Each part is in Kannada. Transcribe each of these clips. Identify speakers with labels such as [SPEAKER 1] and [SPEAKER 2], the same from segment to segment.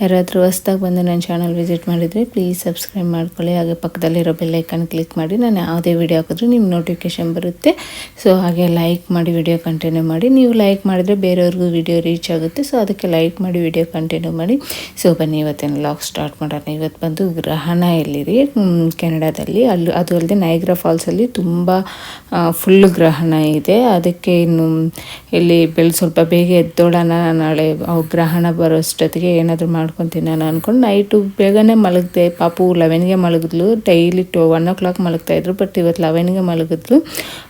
[SPEAKER 1] ಯಾರಾದರೂ ಹೊಸ್ದಾಗಿ ಬಂದು ನನ್ನ ಚಾನಲ್ ವಿಸಿಟ್ ಮಾಡಿದರೆ ಪ್ಲೀಸ್ ಸಬ್ಸ್ಕ್ರೈಬ್ ಮಾಡ್ಕೊಳ್ಳಿ. ಹಾಗೆ ಪಕ್ಕದಲ್ಲಿರೋ ಬೆಲ್ಲೈಕನ್ ಕ್ಲಿಕ್ ಮಾಡಿ. ನಾನು ಯಾವುದೇ ವಿಡಿಯೋ ಹಾಕಿದ್ರೂ ನಿಮ್ಮ ನೋಟಿಫಿಕೇಷನ್ ಬರುತ್ತೆ. ಸೊ ಹಾಗೆ ಲೈಕ್ ಮಾಡಿ ವಿಡಿಯೋ ಕಂಟಿನ್ಯೂ ಮಾಡಿ. ನೀವು ಲೈಕ್ ಮಾಡಿದರೆ ಬೇರೆಯವ್ರಿಗೂ ವಿಡಿಯೋ ರೀಚ್ ಆಗುತ್ತೆ. ಸೊ ಅದಕ್ಕೆ ಲೈಕ್ ಮಾಡಿ ವಿಡಿಯೋ ಕಂಟಿನ್ಯೂ ಮಾಡಿ. ಸೊ ಬನ್ನಿ, ಇವತ್ತಿನ ಲಾಗ್ ಸ್ಟಾರ್ಟ್ ಮಾಡೋಣ. ಇವತ್ತು ಬಂದು ಗ್ರಹಣ ಎಲ್ಲಿರಿ? ಕೆನಡಾದಲ್ಲಿ. ಅಲ್ಲಿ, ಅದು ಅಲ್ಲದೆ ನೈಗ್ರಾ ಫಾಲ್ಸಲ್ಲಿ ತುಂಬ ಫುಲ್ ಗ್ರಹಣ ಇದೆ. ಅದಕ್ಕೆ ಇನ್ನು ಇಲ್ಲಿ ಬೆಳ್, ಸ್ವಲ್ಪ ಬೇಗ ಎದ್ದೋಳೋಣ ನಾಳೆ ಗ್ರಹಣ ಬರೋಷ್ಟೊತ್ತಿಗೆ ಏನಾದರೂ ಮಾಡ್ಕೊತೀನಿ ನಾನು ಅಂದ್ಕೊಂಡು ನೈಟು ಬೇಗನೆ ಮಲಗಿದೆ. ಪಾಪು ಲೆವೆನ್ಗೆ ಮಲಗಿದ್ಲು. Daily two one o'clock ಮಲಗ್ತಾಯಿದ್ರು ಬಟ್ ಇವತ್ತು ಲೆವೆನ್ಗೆ ಮಲಗಿದ್ಲು.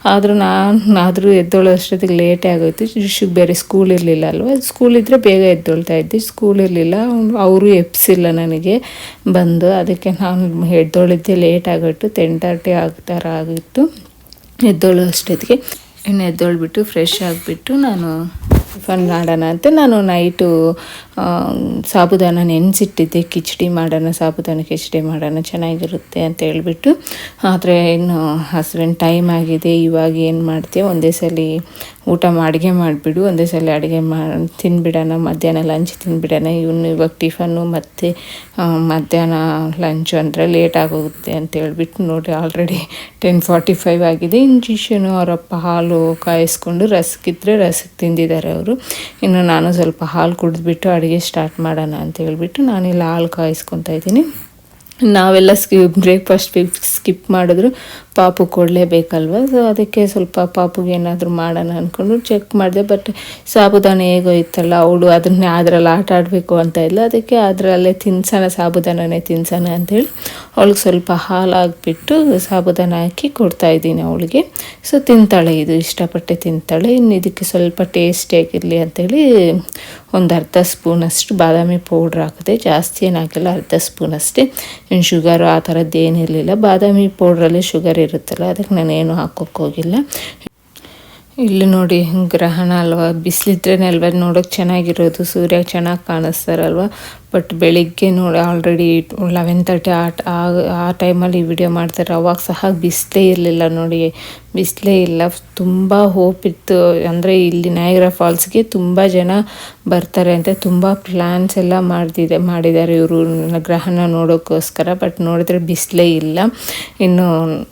[SPEAKER 1] ಆದರೂ ನಾನು, ಆದರೂ ಎದ್ದೋಳೋ ಅಷ್ಟೊತ್ತಿಗೆ ಲೇಟೇ ಆಗೋಯ್ತು. ಶಿಶುಗೆ ಬೇರೆ ಸ್ಕೂಲ್ ಇರಲಿಲ್ಲ ಅಲ್ವಾ? ಸ್ಕೂಲ್ ಇದ್ದರೆ ಬೇಗ ಎದ್ದೊಳ್ತಾ ಇದ್ದೆ. ಸ್ಕೂಲ್ ಇರಲಿಲ್ಲ. ಅವರು ಎಪ್ಸಿಲ್ಲ ನನಗೆ. ಬಂದು ಅದಕ್ಕೆ ನಾನು ಎದ್ದೋಳಿದ್ದೆ. ಲೇಟ್ ಆಗೋಯ್ತು. ಟೆನ್ ತರ್ಟಿ ಆಗ್ತಾರ ಆಗಿತ್ತು. ಎದ್ದೋಳು ಅಷ್ಟೊತ್ತಿಗೆ. ಇನ್ನು ಎದ್ದೋಳ್ಬಿಟ್ಟು ಫ್ರೆಶ್ ಆಗಿಬಿಟ್ಟು ನಾನು ಟಿಫನ್ ಮಾಡೋಣ ಅಂತ ನಾನು ನೈಟು ಸಾಬುದಾನ ನೆನೆಸಿಟ್ಟಿದ್ದೆ. ಕಿಚಡಿ ಮಾಡೋಣ, ಸಾಬುದಾನ ಕಿಚಡಿ ಮಾಡೋಣ ಚೆನ್ನಾಗಿರುತ್ತೆ ಅಂತ ಹೇಳಿಬಿಟ್ಟು. ಆದರೆ ಇನ್ನು ಹಸ್ಬೆಂಡ್ ಟೈಮ್ ಆಗಿದೆ. ಇವಾಗ ಏನು ಮಾಡ್ತೀಯ ಒಂದೇ ಸಲ ಊಟ ಅಡುಗೆ ಮಾಡಿಬಿಡು, ಒಂದೇ ಸಲ ಅಡುಗೆ ಮಾಡಿ ತಿನ್ಬಿಡೋಣ, ಮಧ್ಯಾಹ್ನ ಲಂಚ್ ತಿನ್ಬಿಡೋಣ. ಇವನು ಇವಾಗ ಟಿಫನ್ನು ಮತ್ತು ಮಧ್ಯಾಹ್ನ ಲಂಚು ಅಂದರೆ ಲೇಟ್ ಆಗೋಗುತ್ತೆ ಅಂತ ಹೇಳ್ಬಿಟ್ಟು ನೋಡಿ ಆಲ್ರೆಡಿ ಟೆನ್ ಫಾರ್ಟಿ ಫೈವ್ ಆಗಿದೆ ಇಂಜೆಕ್ಷನು ಅವರಪ್ಪ ಹಾಲು ಕಾಯಿಸ್ಕೊಂಡು ರಸಕ್ಕಿದ್ರೆ ರಸಕ್ಕೆ ತಿಂದಿದ್ದಾರೆ ಅವರು ಇನ್ನು ನಾನು ಸ್ವಲ್ಪ ಹಾಲು ಕುಡಿದ್ಬಿಟ್ಟು ಅಡುಗೆ ಸ್ಟಾರ್ಟ್ ಮಾಡೋಣ ಅಂತ ಹೇಳ್ಬಿಟ್ಟು ನಾನಿಲ್ಲಿ ಹಾಲು ಕಾಯಿಸ್ಕೊತಾ ಇದ್ದೀನಿ. ನಾವೆಲ್ಲ ಸ್ಕಿ ಬ್ರೇಕ್ಫಾಸ್ಟ್ ಸ್ಕಿಪ್ ಮಾಡಿದ್ರು. ಪಾಪು ಕೊಡಲೇಬೇಕಲ್ವ ಸೊ ಅದಕ್ಕೆ ಸ್ವಲ್ಪ ಪಾಪುಗೆ ಏನಾದರೂ ಮಾಡೋಣ ಅಂದ್ಕೊಂಡು ಚೆಕ್ ಮಾಡಿದೆ. ಬಟ್ ಸಾಬುದಾನ ಹೇಗೋ ಇತ್ತಲ್ಲ, ಅವಳು ಅದನ್ನೇ ಅದರಲ್ಲಿ ಆಟ ಆಡಬೇಕು ಅಂತ ಇಲ್ಲ. ಅದಕ್ಕೆ ಅದರಲ್ಲೇ ತಿನ್ಸೋಣ, ಸಾಬುದಾನನೇ ತಿನ್ಸೋಣ ಅಂತೇಳಿ ಅವಳಿಗೆ ಸ್ವಲ್ಪ ಹಾಲು ಸಾಬುದಾನ ಹಾಕಿ ಕೊಡ್ತಾ ಇದ್ದೀನಿ ಅವಳಿಗೆ. ಸೊ ತಿಂತಾಳೆ ಇದು, ಇಷ್ಟಪಟ್ಟೆ ತಿಂತಾಳೆ. ಇನ್ನು ಇದಕ್ಕೆ ಸ್ವಲ್ಪ ಟೇಸ್ಟಿಯಾಗಿರಲಿ ಅಂತೇಳಿ ಒಂದು ಅರ್ಧ ಸ್ಪೂನಷ್ಟು ಬಾದಾಮಿ ಪೌಡ್ರ್ ಹಾಕಿದೆ. ಜಾಸ್ತಿ ಏನು ಹಾಕಿಲ್ಲ ಅರ್ಧ ಸ್ಪೂನ್ ಅಷ್ಟೇ. ಇನ್ನು ಶುಗರು ಆ ಥರದ್ದು ಏನಿರಲಿಲ್ಲ. ಬಾದಾಮಿ ಪೌಡ್ರಲ್ಲಿ ಶುಗರ್ ಇರುತ್ತಲ್ಲ, ಅದಕ್ಕೆ ನಾನು ಏನು ಹಾಕೋಕ್ಕೆ ಹೋಗಿಲ್ಲ. ಇಲ್ಲಿ ನೋಡಿ, ಗ್ರಹಣ ಅಲ್ವಾ? ಬಿಸಿಲಿದ್ರೇ ಅಲ್ವಾ? ನೋಡೋಕೆ ಚೆನ್ನಾಗಿರೋದು, ಸೂರ್ಯ ಚೆನ್ನಾಗಿ ಕಾಣಿಸ್ತಾರಲ್ವ? ಬಟ್ ಬೆಳಿಗ್ಗೆ ನೋಡಿ ಆಲ್ರೆಡಿ ಲೆವೆನ್ ತರ್ಟಿ ಆ, ಆ- ಟೈಮಲ್ಲಿ ವಿಡಿಯೋ ಮಾಡ್ತಾರೆ ಅವಾಗ ಸಹ ಬಿಸಿಲೇ ಇರಲಿಲ್ಲ ನೋಡಿ. ಬಿಸಿಲೇ ಇಲ್ಲ, ತುಂಬ ಹೋಪ್ ಇತ್ತು. ಅಂದರೆ ಇಲ್ಲಿ ನಾಯಗ್ರಾ ಫಾಲ್ಸ್ಗೆ ತುಂಬ ಜನ ಬರ್ತಾರೆ ಅಂತ ತುಂಬ ಪ್ಲ್ಯಾನ್ಸ್ ಎಲ್ಲ ಮಾಡ್ತಿದೆ, ಮಾಡಿದ್ದಾರೆ ಇವರು ಗ್ರಹಣ ನೋಡೋಕ್ಕೋಸ್ಕರ ಬಟ್ ನೋಡಿದ್ರೆ ಬಿಸಿಲೇ ಇಲ್ಲ. ಇನ್ನು,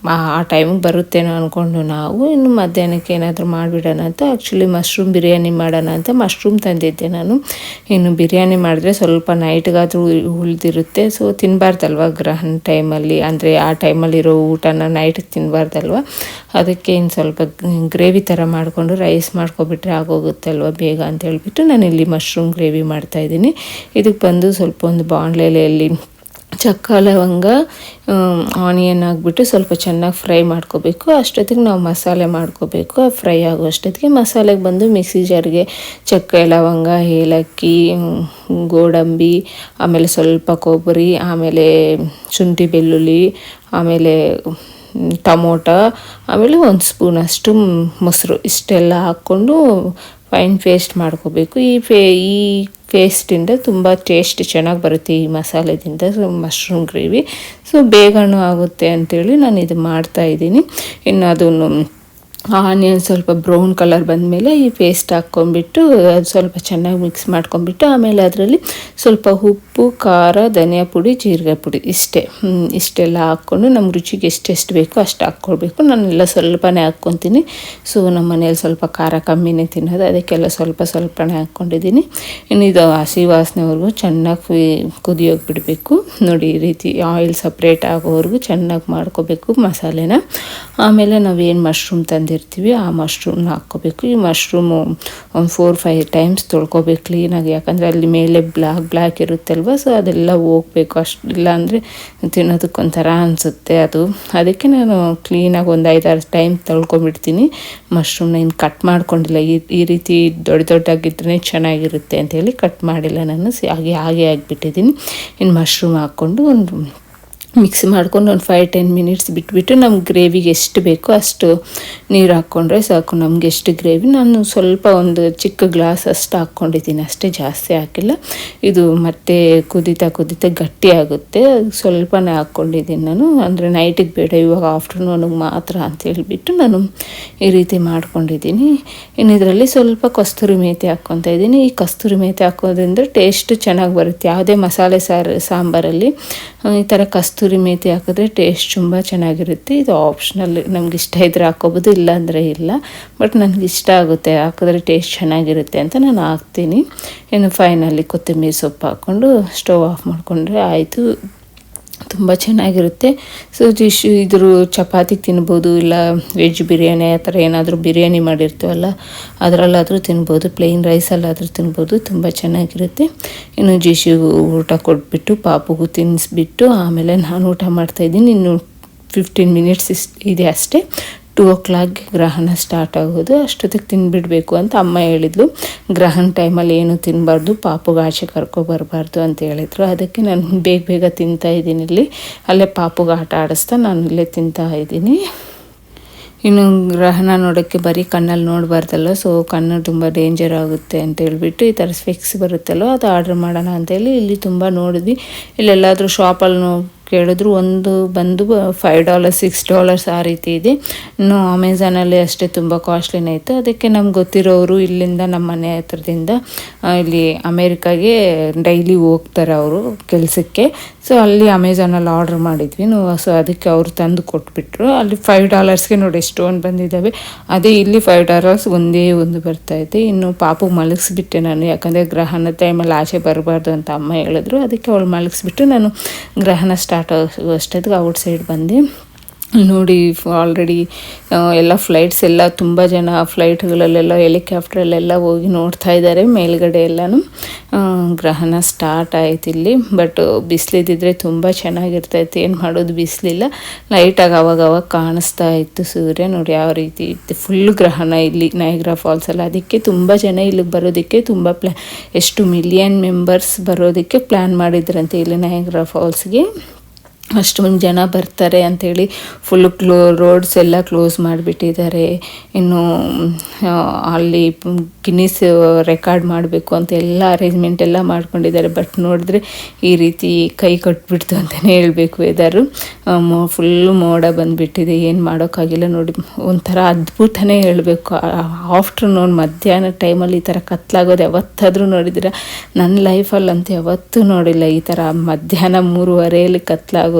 [SPEAKER 1] ಆ ಟೈಮಿಗೆ ಬರುತ್ತೇನೋ ಅಂದ್ಕೊಂಡು ನಾವು ಇನ್ನು ಮಧ್ಯಾಹ್ನಕ್ಕೆ ಏನಾದರೂ ಮಾಡಿಬಿಡೋಣ ಅಂತ ಆ್ಯಕ್ಚುಲಿ ಮಶ್ರೂಮ್ ಬಿರಿಯಾನಿ ಮಾಡೋಣ ಅಂತ ಮಶ್ರೂಮ್ ತಂದಿದ್ದೆ ನಾನು. ಇನ್ನು ಬಿರಿಯಾನಿ ಮಾಡಿದ್ರೆ ಸ್ವಲ್ಪ ನೈಟ್ಗಾದರೂ ಉಳಿದಿರುತ್ತೆ. ಸೊ ತಿನ್ನಬಾರ್ದಲ್ವ ಗ್ರಹಣ ಟೈಮಲ್ಲಿ? ಅಂದರೆ ಆ ಟೈಮಲ್ಲಿರೋ ಊಟನ ನೈಟ್ ತಿನ್ನಬಾರ್ದಲ್ವ ಅದಕ್ಕೆ ಇನ್ನು ಸ್ವಲ್ಪ ಗ್ರೇವಿ ಥರ ಮಾಡಿಕೊಂಡು ರೈಸ್ ಮಾಡ್ಕೊಬಿಟ್ರೆ ಆಗೋಗುತ್ತೆ ಅಲ್ವ ಬೇಗ ಅಂತ ಹೇಳಿಬಿಟ್ಟು ನಾನು ಇಲ್ಲಿ ಮಶ್ರೂಮ್ ಗ್ರೇವಿ ಮಾಡ್ತಾಯಿದ್ದೀನಿ ಇದಕ್ಕೆ ಬಂದು ಸ್ವಲ್ಪ ಒಂದು ಬಾಣಲೆಯಲ್ಲಿ ಚಕ್ಕ, ಲವಂಗ ಆನಿಯನ್ ಹಾಕ್ಬಿಟ್ಟು ಸ್ವಲ್ಪ ಚೆನ್ನಾಗಿ ಫ್ರೈ ಮಾಡ್ಕೋಬೇಕು. ಅಷ್ಟೊತ್ತಿಗೆ ನಾವು ಮಸಾಲೆ ಮಾಡ್ಕೋಬೇಕು. ಫ್ರೈ ಆಗೋ ಅಷ್ಟೊತ್ತಿಗೆ ಮಸಾಲೆಗೆ ಬಂದು ಮಿಕ್ಸಿ ಜಾರ್ಗೆ ಚಕ್ಕೆ, ಲವಂಗ, ಏಲಕ್ಕಿ ಗೋಡಂಬಿ, ಆಮೇಲೆ ಸ್ವಲ್ಪ ಕೊಬ್ಬರಿ, ಆಮೇಲೆ ಶುಂಠಿ, ಬೆಳ್ಳುಳ್ಳಿ, ಆಮೇಲೆ ಟೊಮೊಟೊ, ಆಮೇಲೆ ಒಂದು ಸ್ಪೂನಷ್ಟು ಮೊಸರು ಇಷ್ಟೆಲ್ಲ ಹಾಕ್ಕೊಂಡು ಫೈನ್ ಪೇಸ್ಟ್ ಮಾಡ್ಕೋಬೇಕು. ಈ ಫೇ ಈ ಪೇಸ್ಟಿಂದ ತುಂಬ ಟೇಸ್ಟ್ ಚೆನ್ನಾಗಿ ಬರುತ್ತೆ ಈ ಮಸಾಲೆದಿಂದ ಮಶ್ರೂಮ್ ಗ್ರೇವಿ ಸೊ ಬೇಗನೂ ಆಗುತ್ತೆ ಅಂಥೇಳಿ ನಾನು ಇದು ಮಾಡ್ತಾಯಿದ್ದೀನಿ ಇನ್ನು ಅದನ್ನು ಆನಿಯನ್ ಸ್ವಲ್ಪ ಬ್ರೌನ್ ಕಲರ್ ಬಂದಮೇಲೆ ಈ ಪೇಸ್ಟ್ ಹಾಕ್ಕೊಂಬಿಟ್ಟು ಅದು ಸ್ವಲ್ಪ ಚೆನ್ನಾಗಿ ಮಿಕ್ಸ್ ಮಾಡ್ಕೊಂಬಿಟ್ಟು ಆಮೇಲೆ ಅದರಲ್ಲಿ ಸ್ವಲ್ಪ ಉಪ್ಪು, ಖಾರ, ಧನಿಯಾ ಪುಡಿ, ಜೀರಿಗೆ ಪುಡಿ ಇಷ್ಟೇ. ಇಷ್ಟೆಲ್ಲ ಹಾಕ್ಕೊಂಡು ನಮ್ಮ ರುಚಿಗೆ ಎಷ್ಟೆಷ್ಟು ಬೇಕೋ ಅಷ್ಟು ಹಾಕ್ಕೊಳ್ಬೇಕು. ನಾನೆಲ್ಲ ಸ್ವಲ್ಪನೇ ಹಾಕ್ಕೊತೀನಿ. ಸೊ ನಮ್ಮ ಮನೇಲಿ ಸ್ವಲ್ಪ ಖಾರ ಕಮ್ಮಿನೇ ತಿನ್ನೋದು. ಅದಕ್ಕೆಲ್ಲ ಸ್ವಲ್ಪ ಸ್ವಲ್ಪನೇ ಹಾಕ್ಕೊಂಡಿದ್ದೀನಿ. ಇನ್ನು ಇದು ಹಸಿ ವಾಸನೆವರೆಗೂ ಚೆನ್ನಾಗಿ ಕುದಿಯೋಗಿ ಬಿಡಬೇಕು ನೋಡಿ, ಈ ರೀತಿ ಆಯಿಲ್ ಸಪ್ರೇಟ್ ಆಗೋವರೆಗೂ ಚೆನ್ನಾಗಿ ಮಾಡ್ಕೋಬೇಕು ಮಸಾಲೆನ. ಆಮೇಲೆ ನಾವೇನು ಮಶ್ರೂಮ್ ತಂದಿರ್ತೀವಿ ಆ ಮಶ್ರೂಮ್ನ ಹಾಕ್ಕೋಬೇಕು. ಈ ಮಶ್ರೂಮು ಒಂದು ಫೋರ್ ಫೈವ್ ಟೈಮ್ಸ್ ತೊಳ್ಕೊಬೇಕು ಕ್ಲೀನಾಗಿ ಯಾಕಂದರೆ ಅಲ್ಲಿ ಮೇಲೆ ಬ್ಲ್ಯಾಕ್ ಬ್ಲ್ಯಾಕ್ ಇರುತ್ತಲ್ವ ಸೊ ಅದೆಲ್ಲ ಹೋಗ್ಬೇಕು. ಅಷ್ಟು ಇಲ್ಲ ಅಂದರೆ ತಿನ್ನೋದಕ್ಕೊಂಥರ ಅನಿಸುತ್ತೆ ಅದು. ಅದಕ್ಕೆ ನಾನು ಕ್ಲೀನಾಗಿ ಒಂದು ಐದಾರು ಟೈಮ್ ತೊಳ್ಕೊಂಬಿಡ್ತೀನಿ ಮಶ್ರೂಮ್ನ ಇನ್ನು ಕಟ್ ಮಾಡ್ಕೊಂಡಿಲ್ಲ. ಈ ಈ ರೀತಿ ದೊಡ್ಡ ದೊಡ್ಡಾಗಿದ್ರೇ ಚೆನ್ನಾಗಿರುತ್ತೆ ಅಂತೇಳಿ ಕಟ್ ಮಾಡಿಲ್ಲ ನಾನು. ಹಾಗೆ ಹಾಗೆ ಆಗಿಬಿಟ್ಟಿದ್ದೀನಿ. ಇನ್ನು ಮಶ್ರೂಮ್ ಹಾಕ್ಕೊಂಡು ಒಂದು ಮಿಕ್ಸ್ ಮಾಡ್ಕೊಂಡು ಒಂದು ಫೈವ್ ಟೆನ್ ಮಿನಿಟ್ಸ್ ಬಿಟ್ಬಿಟ್ಟು ನಮ್ಗೆ ಗ್ರೇವಿಗೆ ಎಷ್ಟು ಬೇಕೋ ಅಷ್ಟು ನೀರು ಹಾಕ್ಕೊಂಡ್ರೆ ಸಾಕು. ನಮ್ಗೆ ಎಷ್ಟು ಗ್ರೇವಿ ನಾನು ಸ್ವಲ್ಪ ಒಂದು ಚಿಕ್ಕ ಗ್ಲಾಸ್ ಅಷ್ಟು ಹಾಕ್ಕೊಂಡಿದ್ದೀನಿ. ಅಷ್ಟೇ ಜಾಸ್ತಿ ಹಾಕಿಲ್ಲ. ಇದು ಮತ್ತೆ ಕುದೀತಾ ಕುದೀತಾ ಗಟ್ಟಿ ಆಗುತ್ತೆ. ಸ್ವಲ್ಪನೇ ಹಾಕ್ಕೊಂಡಿದ್ದೀನಿ ನಾನು. ಅಂದರೆ ನೈಟಿಗೆ ಬೇಡ, ಇವಾಗ ಆಫ್ಟರ್ನೂನಿಗೆ ಮಾತ್ರ ಅಂತ ಹೇಳಿಬಿಟ್ಟು ನಾನು ಈ ರೀತಿ ಮಾಡ್ಕೊಂಡಿದ್ದೀನಿ. ಇನ್ನು ಇದರಲ್ಲಿ ಸ್ವಲ್ಪ ಕಸ್ತೂರಿ ಮೇಥಿ ಹಾಕ್ಕೊತಾ ಇದ್ದೀನಿ. ಈ ಕಸ್ತೂರಿ ಮೇಥಿ ಹಾಕೋದ್ರಿಂದ ಟೇಸ್ಟ್ ಚೆನ್ನಾಗಿ ಬರುತ್ತೆ. ಯಾವುದೇ ಮಸಾಲೆ ಸಾರು, ಸಾಂಬಾರಲ್ಲಿ ಈ ಥರ ಕಸ್ತೂರಿ ಮೇಥಿ ಹಾಕಿದ್ರೆ ಟೇಸ್ಟ್ ತುಂಬ ಚೆನ್ನಾಗಿರುತ್ತೆ. ಇದು ಆಪ್ಷನಲ್ ನಮ್ಗೆ ಇಷ್ಟ ಇದ್ರೆ ಹಾಕೋಬೋದು ಇಲ್ಲ ಅಂದರೆ ಇಲ್ಲ. ಬಟ್ ನನಗೆ ಇಷ್ಟ ಆಗುತ್ತೆ, ಹಾಕಿದ್ರೆ ಟೇಸ್ಟ್ ಚೆನ್ನಾಗಿರುತ್ತೆ ಅಂತ ನಾನು ಹಾಕ್ತೀನಿ. ಇನ್ನು ಫೈನಲ್ಲಿ ಕೊತ್ತಂಬರಿ ಸೊಪ್ಪು ಹಾಕ್ಕೊಂಡು ಸ್ಟವ್ ಆಫ್ ಮಾಡಿಕೊಂಡ್ರೆ ಆಯಿತು. ತುಂಬ ಚೆನ್ನಾಗಿರುತ್ತೆ. ಸೊ ಡಿಶ್ ಇದ್ರ ಚಪಾತಿ ತಿನ್ಬೋದು, ಇಲ್ಲ ವೆಜ್ ಬಿರಿಯಾನಿ ಆ ಥರ ಏನಾದರೂ ಬಿರಿಯಾನಿ ಮಾಡಿರ್ತೀವಲ್ಲ, ಅದರಲ್ಲಾದರೂ ತಿನ್ಬೋದು ಪ್ಲೇನ್ ರೈಸಲ್ಲಾದರೂ ತಿನ್ಬೋದು, ತುಂಬ ಚೆನ್ನಾಗಿರುತ್ತೆ. ಇನ್ನು ಜಿಶಿಗೂ ಊಟ ಕೊಟ್ಬಿಟ್ಟು ಪಾಪುಗೂ ತಿನ್ನಿಸ್ಬಿಟ್ಟು ಆಮೇಲೆ ನಾನು ಊಟ ಮಾಡ್ತಾಯಿದ್ದೀನಿ ಇನ್ನು ಫಿಫ್ಟೀನ್ ಮಿನಿಟ್ಸ್ ಇಸ್ ಇದೆ ಅಷ್ಟೇ. ಟೂ ಓ ಕ್ಲಾಕ್ಗೆ ಗ್ರಹಣ ಸ್ಟಾರ್ಟ್ ಆಗೋದು, ಅಷ್ಟೊತ್ತಿಗೆ ತಿನ್ಬಿಡಬೇಕು ಅಂತ ಅಮ್ಮ ಹೇಳಿದ್ಲು. ಗ್ರಹಣ ಟೈಮಲ್ಲಿ ಏನು ತಿನ್ನಬಾರ್ದು ಪಾಪುಗೆ ಆಚೆ ಕರ್ಕೊಬರಬಾರ್ದು ಅಂತ ಹೇಳಿದ್ರು. ಅದಕ್ಕೆ ನಾನು ಬೇಗ ಬೇಗ ತಿಂತಾ ಇದ್ದೀನಿ ಇಲ್ಲಿ. ಅಲ್ಲೇ ಪಾಪುಗೆ ಆಟ ಆಡಿಸ್ತಾ ನಾನು ಇಲ್ಲೇ ತಿಂತಾ ಇದ್ದೀನಿ. ಇನ್ನು ಗ್ರಹಣ ನೋಡೋಕ್ಕೆ ಬರೀ ಕಣ್ಣಲ್ಲಿ ನೋಡಬಾರ್ದಲ್ಲ ಸೊ ಕಣ್ಣು ತುಂಬ ಡೇಂಜರ್ ಆಗುತ್ತೆ ಅಂತ ಹೇಳ್ಬಿಟ್ಟು ಈ ಥರ ಸ್ಪೆಕ್ಸ್ ಬರುತ್ತಲ್ಲೋ ಅದು ಆರ್ಡ್ರ್ ಮಾಡೋಣ ಅಂತೇಳಿ ಇಲ್ಲಿ ತುಂಬ ನೋಡಿದ್ವಿ. ಇಲ್ಲೆಲ್ಲಾದರೂ ಶಾಪಲ್ಲಿ ಕೇಳಿದ್ರು, ಒಂದು ಬಂದು ಫೈವ್ ಡಾಲರ್ ಸಿಕ್ಸ್ ಡಾಲರ್ಸ್ ಆ ರೀತಿ ಇದೆ. ಇನ್ನು ಅಮೆಝಾನಲ್ಲಿ ಅಷ್ಟೇ ತುಂಬ ಕಾಸ್ಟ್ಲಿನೇ ಇತ್ತು. ಅದಕ್ಕೆ ನಮ್ಗೆ ಗೊತ್ತಿರೋರು ಇಲ್ಲಿಂದ ನಮ್ಮ ಮನೆ ಹತ್ರದಿಂದ ಇಲ್ಲಿ ಅಮೇರಿಕಾಗೆ ಡೈಲಿ ಹೋಗ್ತಾರೆ ಅವರು ಕೆಲಸಕ್ಕೆ. ಸೊ ಅಲ್ಲಿ ಅಮೆಝಾನಲ್ಲಿ ಆರ್ಡ್ರ್ ಮಾಡಿದ್ವಿ. ಸೊ, ಅದಕ್ಕೆ ಅವರು ತಂದು ಕೊಟ್ಬಿಟ್ರು. ಅಲ್ಲಿ ಫೈವ್ ಡಾಲರ್ಸ್ಗೆ ನೋಡಿ, ಎಷ್ಟೊಂದು ಬಂದಿದ್ದಾವೆ. ಅದೇ ಇಲ್ಲಿ ಫೈವ್ ಡಾಲರ್ಸ್ ಒಂದೇ ಒಂದು ಬರ್ತಾಯಿದೆ ಇನ್ನು ಪಾಪು ಮಲಗಿಸ್ಬಿಟ್ಟೆ ನಾನು. ಯಾಕಂದರೆ ಗ್ರಹಣ ಟೈಮಲ್ಲಿ ಆಚೆ ಬರಬಾರ್ದು ಅಂತ ಅಮ್ಮ ಹೇಳಿದ್ರು. ಅದಕ್ಕೆ ಅವಳು ಮಲಗಿಸ್ಬಿಟ್ಟು ನಾನು ಗ್ರಹಣ ಸ್ಟಾರ್ಟ್ ಸ್ಟಾರ್ಟ್ ಅಷ್ಟೊತ್ತಿಗೆ ಔಟ್ ಸೈಡ್ ಬಂದೆ. ನೋಡಿ ಆಲ್ರೆಡಿ ಎಲ್ಲ ಫ್ಲೈಟ್ಸ್ ಎಲ್ಲ ತುಂಬ ಜನ ಫ್ಲೈಟ್ಗಳಲ್ಲೆಲ್ಲ ಹೆಲಿಕಾಪ್ಟ್ರಲ್ಲೆಲ್ಲ ಹೋಗಿ ನೋಡ್ತಾ ಇದ್ದಾರೆ, ಮೇಲ್ಗಡೆ ಎಲ್ಲನೂ. ಗ್ರಹಣ ಸ್ಟಾರ್ಟ್ ಆಯ್ತು ಇಲ್ಲಿ ಬಟ್ ಬಿಸಿಲಿದ್ದಿದ್ರೆ ತುಂಬ ಚೆನ್ನಾಗಿರ್ತೈತೆ. ಏನು ಮಾಡೋದು, ಬಿಸಿಲಿಲ್ಲ. ಲೈಟಾಗಿ ಅವಾಗ ಅವಾಗ ಕಾಣಿಸ್ತಾ ಇತ್ತು ಸೂರ್ಯ. ನೋಡಿ, ಯಾವ ರೀತಿ ಇತ್ತು. ಫುಲ್ ಗ್ರಹಣ ಇಲ್ಲಿ ನೈಗ್ರಾ ಫಾಲ್ಸಲ್ಲಿ ಅದಕ್ಕೆ ತುಂಬ ಜನ ಇಲ್ಲಿಗೆ ಬರೋದಕ್ಕೆ ತುಂಬ ಪ್ಲ್ಯಾ ಎಷ್ಟು ಮಿಲಿಯನ್ ಮೆಂಬರ್ಸ್ ಬರೋದಕ್ಕೆ ಪ್ಲ್ಯಾನ್ ಮಾಡಿದ್ರಂತೆ ಇಲ್ಲಿ ನಯಗ್ರ ಫಾಲ್ಸ್ಗೆ ಅಷ್ಟೊಂದು ಜನ ಬರ್ತಾರೆ ಅಂಥೇಳಿ ಫುಲ್ ಕ್ಲೋ ರೋಡ್ಸ್ ಎಲ್ಲ ಕ್ಲೋಸ್ ಮಾಡಿಬಿಟ್ಟಿದ್ದಾರೆ. ಇನ್ನು ಅಲ್ಲಿ ಗಿನ್ನಿಸ್ ರೆಕಾರ್ಡ್ ಮಾಡಬೇಕು ಅಂತ ಎಲ್ಲ ಅರೇಂಜ್ಮೆಂಟ್ ಎಲ್ಲ ಮಾಡ್ಕೊಂಡಿದ್ದಾರೆ. ಬಟ್ ನೋಡಿದ್ರೆ ಈ ರೀತಿ ಕೈ ಕಟ್ಬಿಡ್ತು ಅಂತಲೇ ಹೇಳಬೇಕು ವೆದರು ಫುಲ್ಲು ಮೋಡ ಬಂದುಬಿಟ್ಟಿದೆ. ಏನು ಮಾಡೋಕ್ಕಾಗಿಲ್ಲ ನೋಡಿ. ಒಂಥರ ಅದ್ಭುತನೇ ಹೇಳಬೇಕು. ಆಫ್ಟರ್ನೂನ್ ಮಧ್ಯಾಹ್ನ ಟೈಮಲ್ಲಿ ಈ ಥರ ಕತ್ಲಾಗೋದು ಯಾವತ್ತಾದರೂ ನೋಡಿದ್ರೆ ನನ್ನ ಲೈಫಲ್ಲಂತೂ ಯಾವತ್ತೂ ನೋಡಿಲ್ಲ ಈ ಥರ ಮಧ್ಯಾಹ್ನ ಮೂರುವರೆಯಲ್ಲಿ ಕತ್ಲಾಗೋದು.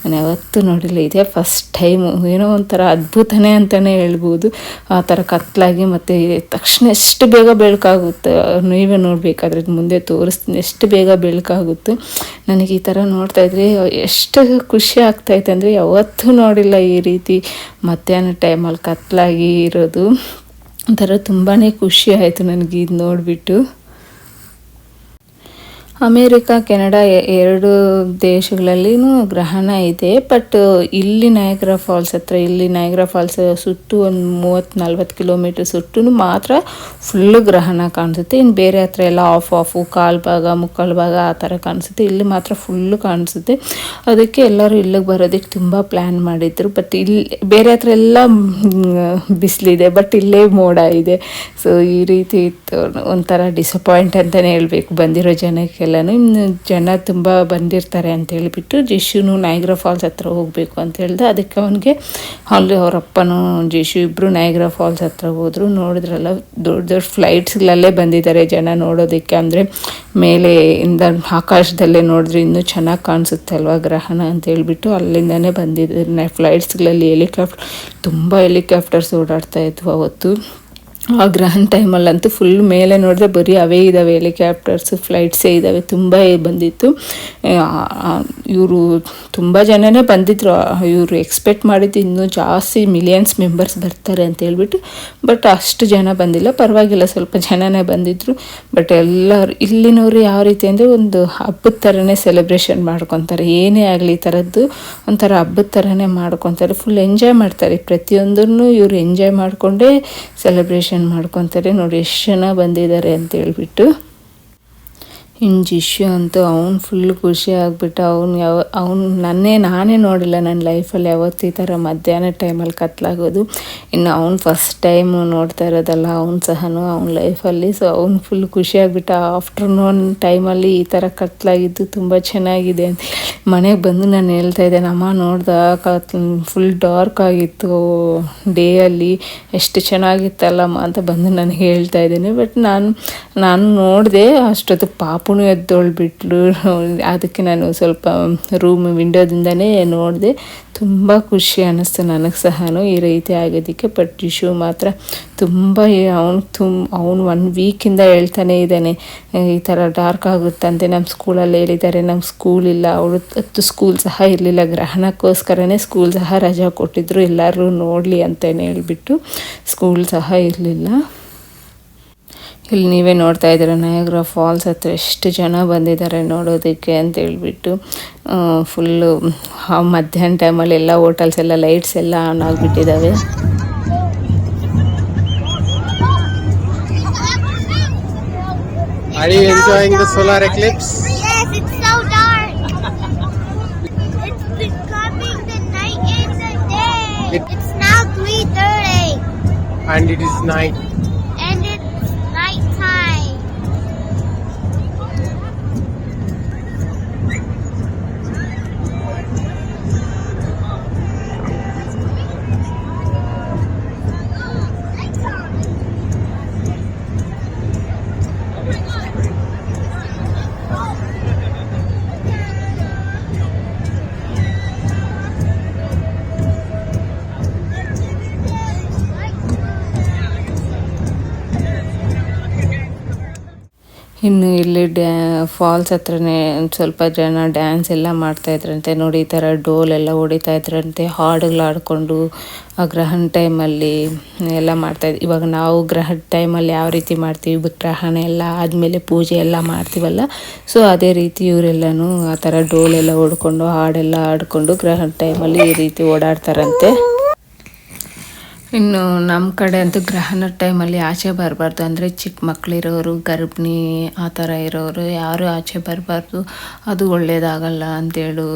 [SPEAKER 1] ನಾನು ಯಾವತ್ತೂ ನೋಡಿಲ್ಲ. ಇದೇ ಫಸ್ಟ್ ಟೈಮು ಏನೋ ಒಂಥರ ಅದ್ಭುತನೇ ಅಂತಲೇ ಹೇಳ್ಬೋದು. ಆ ಥರ ಕತ್ಲಾಗಿ ಮತ್ತು ತಕ್ಷಣ ಎಷ್ಟು ಬೇಗ ಬೆಳಕಾಗುತ್ತೆ, ನೀವೇ ನೋಡಬೇಕಾದ್ರೆ ಮುಂದೆ ತೋರಿಸ್ತೀನಿ. ಎಷ್ಟು ಬೇಗ ಬೆಳಕಾಗುತ್ತೆ. ನನಗೆ ಈ ಥರ ನೋಡ್ತಾಯಿದ್ರೆ ಎಷ್ಟು ಖುಷಿ ಆಗ್ತಾಯಿತ್ತು ಅಂದರೆ ಯಾವತ್ತೂ ನೋಡಿಲ್ಲ ಈ ರೀತಿ ಮಧ್ಯಾಹ್ನ ಟೈಮಲ್ಲಿ ಕತ್ಲಾಗಿ ಇರೋದು. ಒಂಥರ ತುಂಬಾ ಖುಷಿ ಆಯಿತು ನನಗೆ ಇದು ನೋಡಿಬಿಟ್ಟು. ಅಮೇರಿಕಾ, ಕೆನಡಾ ಎರಡು ದೇಶಗಳಲ್ಲಿನೂ ಗ್ರಹಣ ಇದೆ. ಬಟ್ ಇಲ್ಲಿ ನಯಗ್ರಾ ಫಾಲ್ಸ್ ಹತ್ರ, ಇಲ್ಲಿ ನಯಗ್ರಾ ಫಾಲ್ಸ್ ಸುಟ್ಟು ಒಂದು ಮೂವತ್ತು ನಲ್ವತ್ತು ಕಿಲೋಮೀಟರ್ ಸುಟ್ಟು ಮಾತ್ರ ಫುಲ್ ಗ್ರಹಣ ಕಾಣಿಸುತ್ತೆ. ಇನ್ನು ಬೇರೆ ಹತ್ರ ಎಲ್ಲ ಆಫ್ ಆಫು ಕಾಲು ಭಾಗ, ಮುಕ್ಕಾಲು ಭಾಗ ಆ ಥರ ಕಾಣಿಸುತ್ತೆ. ಇಲ್ಲಿ ಮಾತ್ರ ಫುಲ್ಲು ಕಾಣಿಸುತ್ತೆ. ಅದಕ್ಕೆ ಎಲ್ಲರೂ ಇಲ್ಲಿಗೆ ಬರೋದಕ್ಕೆ ತುಂಬ ಪ್ಲ್ಯಾನ್ ಮಾಡಿದ್ರು. ಬಟ್ ಇಲ್ಲಿ ಬೇರೆ ಹತ್ರ ಎಲ್ಲ ಬಿಸಿಲಿದೆ. ಬಟ್ ಇಲ್ಲೇ ಮೋಡ ಇದೆ. ಸೊ ಈ ರೀತಿ ಇತ್ತು. ಒಂಥರ ಡಿಸಪಾಯಿಂಟ್ ಅಂತಲೇ ಹೇಳ್ಬೇಕು ಬಂದಿರೋ ಜನಕ್ಕೆ. ಎಲ್ಲನೂ ಜನ ತುಂಬ ಬಂದಿರ್ತಾರೆ ಅಂತ ಹೇಳಿಬಿಟ್ಟು ಜಿಶುನು ನೈಗ್ರಾ ಫಾಲ್ಸ್ ಹತ್ರ ಹೋಗಬೇಕು ಅಂತ ಹೇಳ್ದೆ. ಅದಕ್ಕೆ ಅವನಿಗೆ ಅಲ್ಲಿ ಅವರಪ್ಪನೂ ಜಿಶು ಇಬ್ಬರು ನೈಗ್ರಾ ಫಾಲ್ಸ್ ಹತ್ರ ಹೋದರು. ನೋಡಿದ್ರಲ್ಲ, ದೊಡ್ಡ ದೊಡ್ಡ ಫ್ಲೈಟ್ಸ್ಗಳಲ್ಲೇ ಬಂದಿದ್ದಾರೆ ಜನ ನೋಡೋದಕ್ಕೆ. ಅಂದರೆ ಮೇಲೆ ಇಂದ ಆಕಾಶದಲ್ಲೇ ನೋಡಿದ್ರೆ ಇನ್ನೂ ಚೆನ್ನಾಗಿ ಕಾಣಿಸುತ್ತೆ ಅಲ್ವಾ ಗ್ರಹಣ ಅಂತ ಹೇಳಿಬಿಟ್ಟು ಅಲ್ಲಿಂದನೇ ಬಂದಿದ್ದಾರೆ. ಫ್ಲೈಟ್ಸ್ಗಳಲ್ಲಿ ಹೆಲಿಕಾಪ್ಟರ್ ತುಂಬ ಹೆಲಿಕಾಪ್ಟರ್ಸ್ ಓಡಾಡ್ತಾ ಇದ್ವು ಅವತ್ತು. ಆ ಗ್ರಹಣ ಟೈಮಲ್ಲಂತೂ ಫುಲ್ ಮೇಲೆ ನೋಡಿದ್ರೆ ಬರೀ ಅವೇ ಇದ್ದಾವೆ ಹೆಲಿಕಾಪ್ಟರ್ಸು ಫ್ಲೈಟ್ಸೇ ಇದ್ದಾವೆ ತುಂಬ ಬಂದಿತ್ತು. ಇವರು ತುಂಬ ಜನನೇ ಬಂದಿದ್ರು. ಇವರು ಎಕ್ಸ್ಪೆಕ್ಟ್ ಮಾಡಿದ್ದು ಇನ್ನೂ ಜಾಸ್ತಿ ಮಿಲಿಯನ್ಸ್ ಮೆಂಬರ್ಸ್ ಬರ್ತಾರೆ ಅಂತ ಹೇಳ್ಬಿಟ್ಟು ಬಟ್ ಅಷ್ಟು ಜನ ಬಂದಿಲ್ಲ. ಪರವಾಗಿಲ್ಲ, ಸ್ವಲ್ಪ ಜನನೇ ಬಂದಿದ್ದರು ಬಟ್ ಎಲ್ಲರು, ಇಲ್ಲಿನವರು ಯಾವ ರೀತಿ ಅಂದರೆ ಒಂದು ಹಬ್ಬದ ಥರನೇ ಸೆಲೆಬ್ರೇಷನ್ ಮಾಡ್ಕೊತಾರೆ. ಏನೇ ಆಗಲಿ ಈ ಥರದ್ದು ಒಂಥರ ಹಬ್ಬದ ಥರನೇ ಮಾಡ್ಕೊತಾರೆ. ಫುಲ್ ಎಂಜಾಯ್ ಮಾಡ್ತಾರೆ. ಪ್ರತಿಯೊಂದನ್ನು ಇವರು ಎಂಜಾಯ್ ಮಾಡಿಕೊಂಡೇ ಸೆಲೆಬ್ರೇಷನ್ ಮಾಡ್ಕೊತಾರೆ. ನೋಡಿ ಎಷ್ಟು ಜನ ಬಂದಿದ್ದಾರೆ ಅಂತ ಹೇಳ್ಬಿಟ್ಟು ಇನ್ನು ಜಿಶು ಅಂತೂ ಅವ್ನು ಫುಲ್ ಖುಷಿ ಆಗಿಬಿಟ್ಟು ಅವ್ನು ಯಾವ, ಅವ್ನು ನನ್ನೇ, ನಾನೇ ನೋಡಿಲ್ಲ ನನ್ನ ಲೈಫಲ್ಲಿ ಯಾವತ್ತು ಈ ಥರ ಮಧ್ಯಾಹ್ನ ಟೈಮಲ್ಲಿ ಕತ್ಲಾಗೋದು. ಇನ್ನು ಅವ್ನು ಫಸ್ಟ್ ಟೈಮು ನೋಡ್ತಾ ಇರೋದಲ್ಲ ಅವ್ನು ಸಹನು ಅವ್ನ ಲೈಫಲ್ಲಿ ಸೊ ಅವ್ನು ಫುಲ್ ಖುಷಿ ಆಗಿಬಿಟ್ಟು ಆಫ್ಟರ್ನೂನ್ ಟೈಮಲ್ಲಿ ಈ ಥರ ಕತ್ಲಾಗಿದ್ದು ತುಂಬ ಚೆನ್ನಾಗಿದೆ ಅಂತ ಮನೆಗೆ ಬಂದು ನಾನು ಹೇಳ್ತಾ ಇದ್ದೆ ಅಮ್ಮ ನೋಡ್ದ ಕತ್ ಫುಲ್ ಡಾರ್ಕ್ ಆಗಿತ್ತು ಡೇಯಲ್ಲಿ ಎಷ್ಟು ಚೆನ್ನಾಗಿತ್ತಲ್ಲಮ್ಮ? ಅಂತ ಬಂದು ನಾನು ಹೇಳ್ತಾ ಇದ್ದೇನೆ. ಬಟ್ ನಾನು ನಾನು ನೋಡಿದೆ ಅಷ್ಟೊತ್ತು ಪಾಪುನು ಎದ್ದೋಳು ಬಿಟ್ಲು. ಅದಕ್ಕೆ ನಾನು ಸ್ವಲ್ಪ ರೂಮ್ ವಿಂಡೋದಿಂದನೇ ನೋಡಿದೆ. ತುಂಬ ಖುಷಿ ಅನ್ನಿಸ್ತು ನನಗೆ ಸಹ ಈ ರೀತಿ ಆಗೋದಕ್ಕೆ ಬಟ್ ಟಿಶು ಮಾತ್ರ ತುಂಬ ಅವನು ತುಂಬ ಅವನು ಒನ್ ವೀಕಿಂದ ಹೇಳ್ತಾನೆ ಇದ್ದಾನೆ. ಈ ಥರ ಡಾರ್ಕ್ ಆಗುತ್ತಂತೆ. ನಮ್ಮ ಸ್ಕೂಲಲ್ಲಿ ಹೇಳಿದ್ದಾರೆ ನಮ್ಮ ಸ್ಕೂಲ್ ಇಲ್ಲ. ಅವಳು ಹತ್ತು ಸ್ಕೂಲ್ ಸಹ ಇರಲಿಲ್ಲ. ಗ್ರಹಣಕ್ಕೋಸ್ಕರನೇ ಸ್ಕೂಲ್ ಸಹ ರಜಾ ಕೊಟ್ಟಿದ್ರು. ಎಲ್ಲರೂ ನೋಡಲಿ ಅಂತಲೇ ಹೇಳಿಬಿಟ್ಟು ಸ್ಕೂಲ್ ಸಹ ಇರಲಿಲ್ಲ. ಇಲ್ಲಿ ನೀವೇ ನೋಡ್ತಾ ಇದ್ದೀರ ನಯಗ್ರ ಫಾಲ್ಸ್ ಹತ್ರ ಎಷ್ಟು ಜನ ಬಂದಿದ್ದಾರೆ ನೋಡೋದಕ್ಕೆ ಅಂತ ಹೇಳ್ಬಿಟ್ಟು ಫುಲ್ಲು ಮಧ್ಯಾಹ್ನ ಟೈಮಲ್ಲಿ ಎಲ್ಲ ಹೋಟೆಲ್ಸ್ ಎಲ್ಲ ಲೈಟ್ಸ್ ಎಲ್ಲ ಆನ್ ಆಗಿಬಿಟ್ಟಿದ್ದಾವೆ
[SPEAKER 2] Are you enjoying the solar eclipse?
[SPEAKER 3] Yes, it's so dark. it's becoming the night and the day.
[SPEAKER 2] It-
[SPEAKER 3] it's now 3.30
[SPEAKER 2] And it is night.
[SPEAKER 1] ಇನ್ನು ಇಲ್ಲಿ ಡ್ಯಾ ಫಾಲ್ಸ್ ಹತ್ರನೇ ಒಂದು ಸ್ವಲ್ಪ ಜನ ಡ್ಯಾನ್ಸ್ ಎಲ್ಲ ಮಾಡ್ತಾ ಇದ್ರಂತೆ. ನೋಡಿ, ಈ ಥರ ಡೋಲ್ ಎಲ್ಲ ಹೊಡಿತಾ ಇದ್ರಂತೆ. ಹಾಡುಗಳು ಆಡಿಕೊಂಡು ಆ ಗ್ರಹಣ ಟೈಮಲ್ಲಿ ಎಲ್ಲ ಮಾಡ್ತಾಯಿದ್ವಿ ಇವಾಗ ನಾವು ಗ್ರಹಣ ಟೈಮಲ್ಲಿ ಯಾವ ರೀತಿ ಮಾಡ್ತೀವಿ? ಗ್ರಹಣ ಎಲ್ಲ ಆದಮೇಲೆ ಪೂಜೆ ಎಲ್ಲ ಮಾಡ್ತೀವಲ್ಲ? ಸೊ ಅದೇ ರೀತಿ ಇವರೆಲ್ಲನೂ ಆ ಥರ ಡೋಲೆಲ್ಲ ಹೊಡ್ಕೊಂಡು ಹಾಡೆಲ್ಲ ಆಡಿಕೊಂಡು ಗ್ರಹಣ ಟೈಮಲ್ಲಿ ಈ ರೀತಿ ಓಡಾಡ್ತಾರಂತೆ. ಇನ್ನು ನಮ್ಮ ಕಡೆ ಅಂತೂ ಗ್ರಹಣ ಟೈಮಲ್ಲಿ ಆಚೆ ಬರಬಾರ್ದು. ಅಂದರೆ ಚಿಕ್ಕ ಮಕ್ಕಳಿರೋರು ಗರ್ಭಿಣಿ ಆ ಥರ ಇರೋರು ಯಾರು ಆಚೆ ಬರಬಾರ್ದು. ಅದು ಒಳ್ಳೇದಾಗಲ್ಲ ಅಂತೇಳು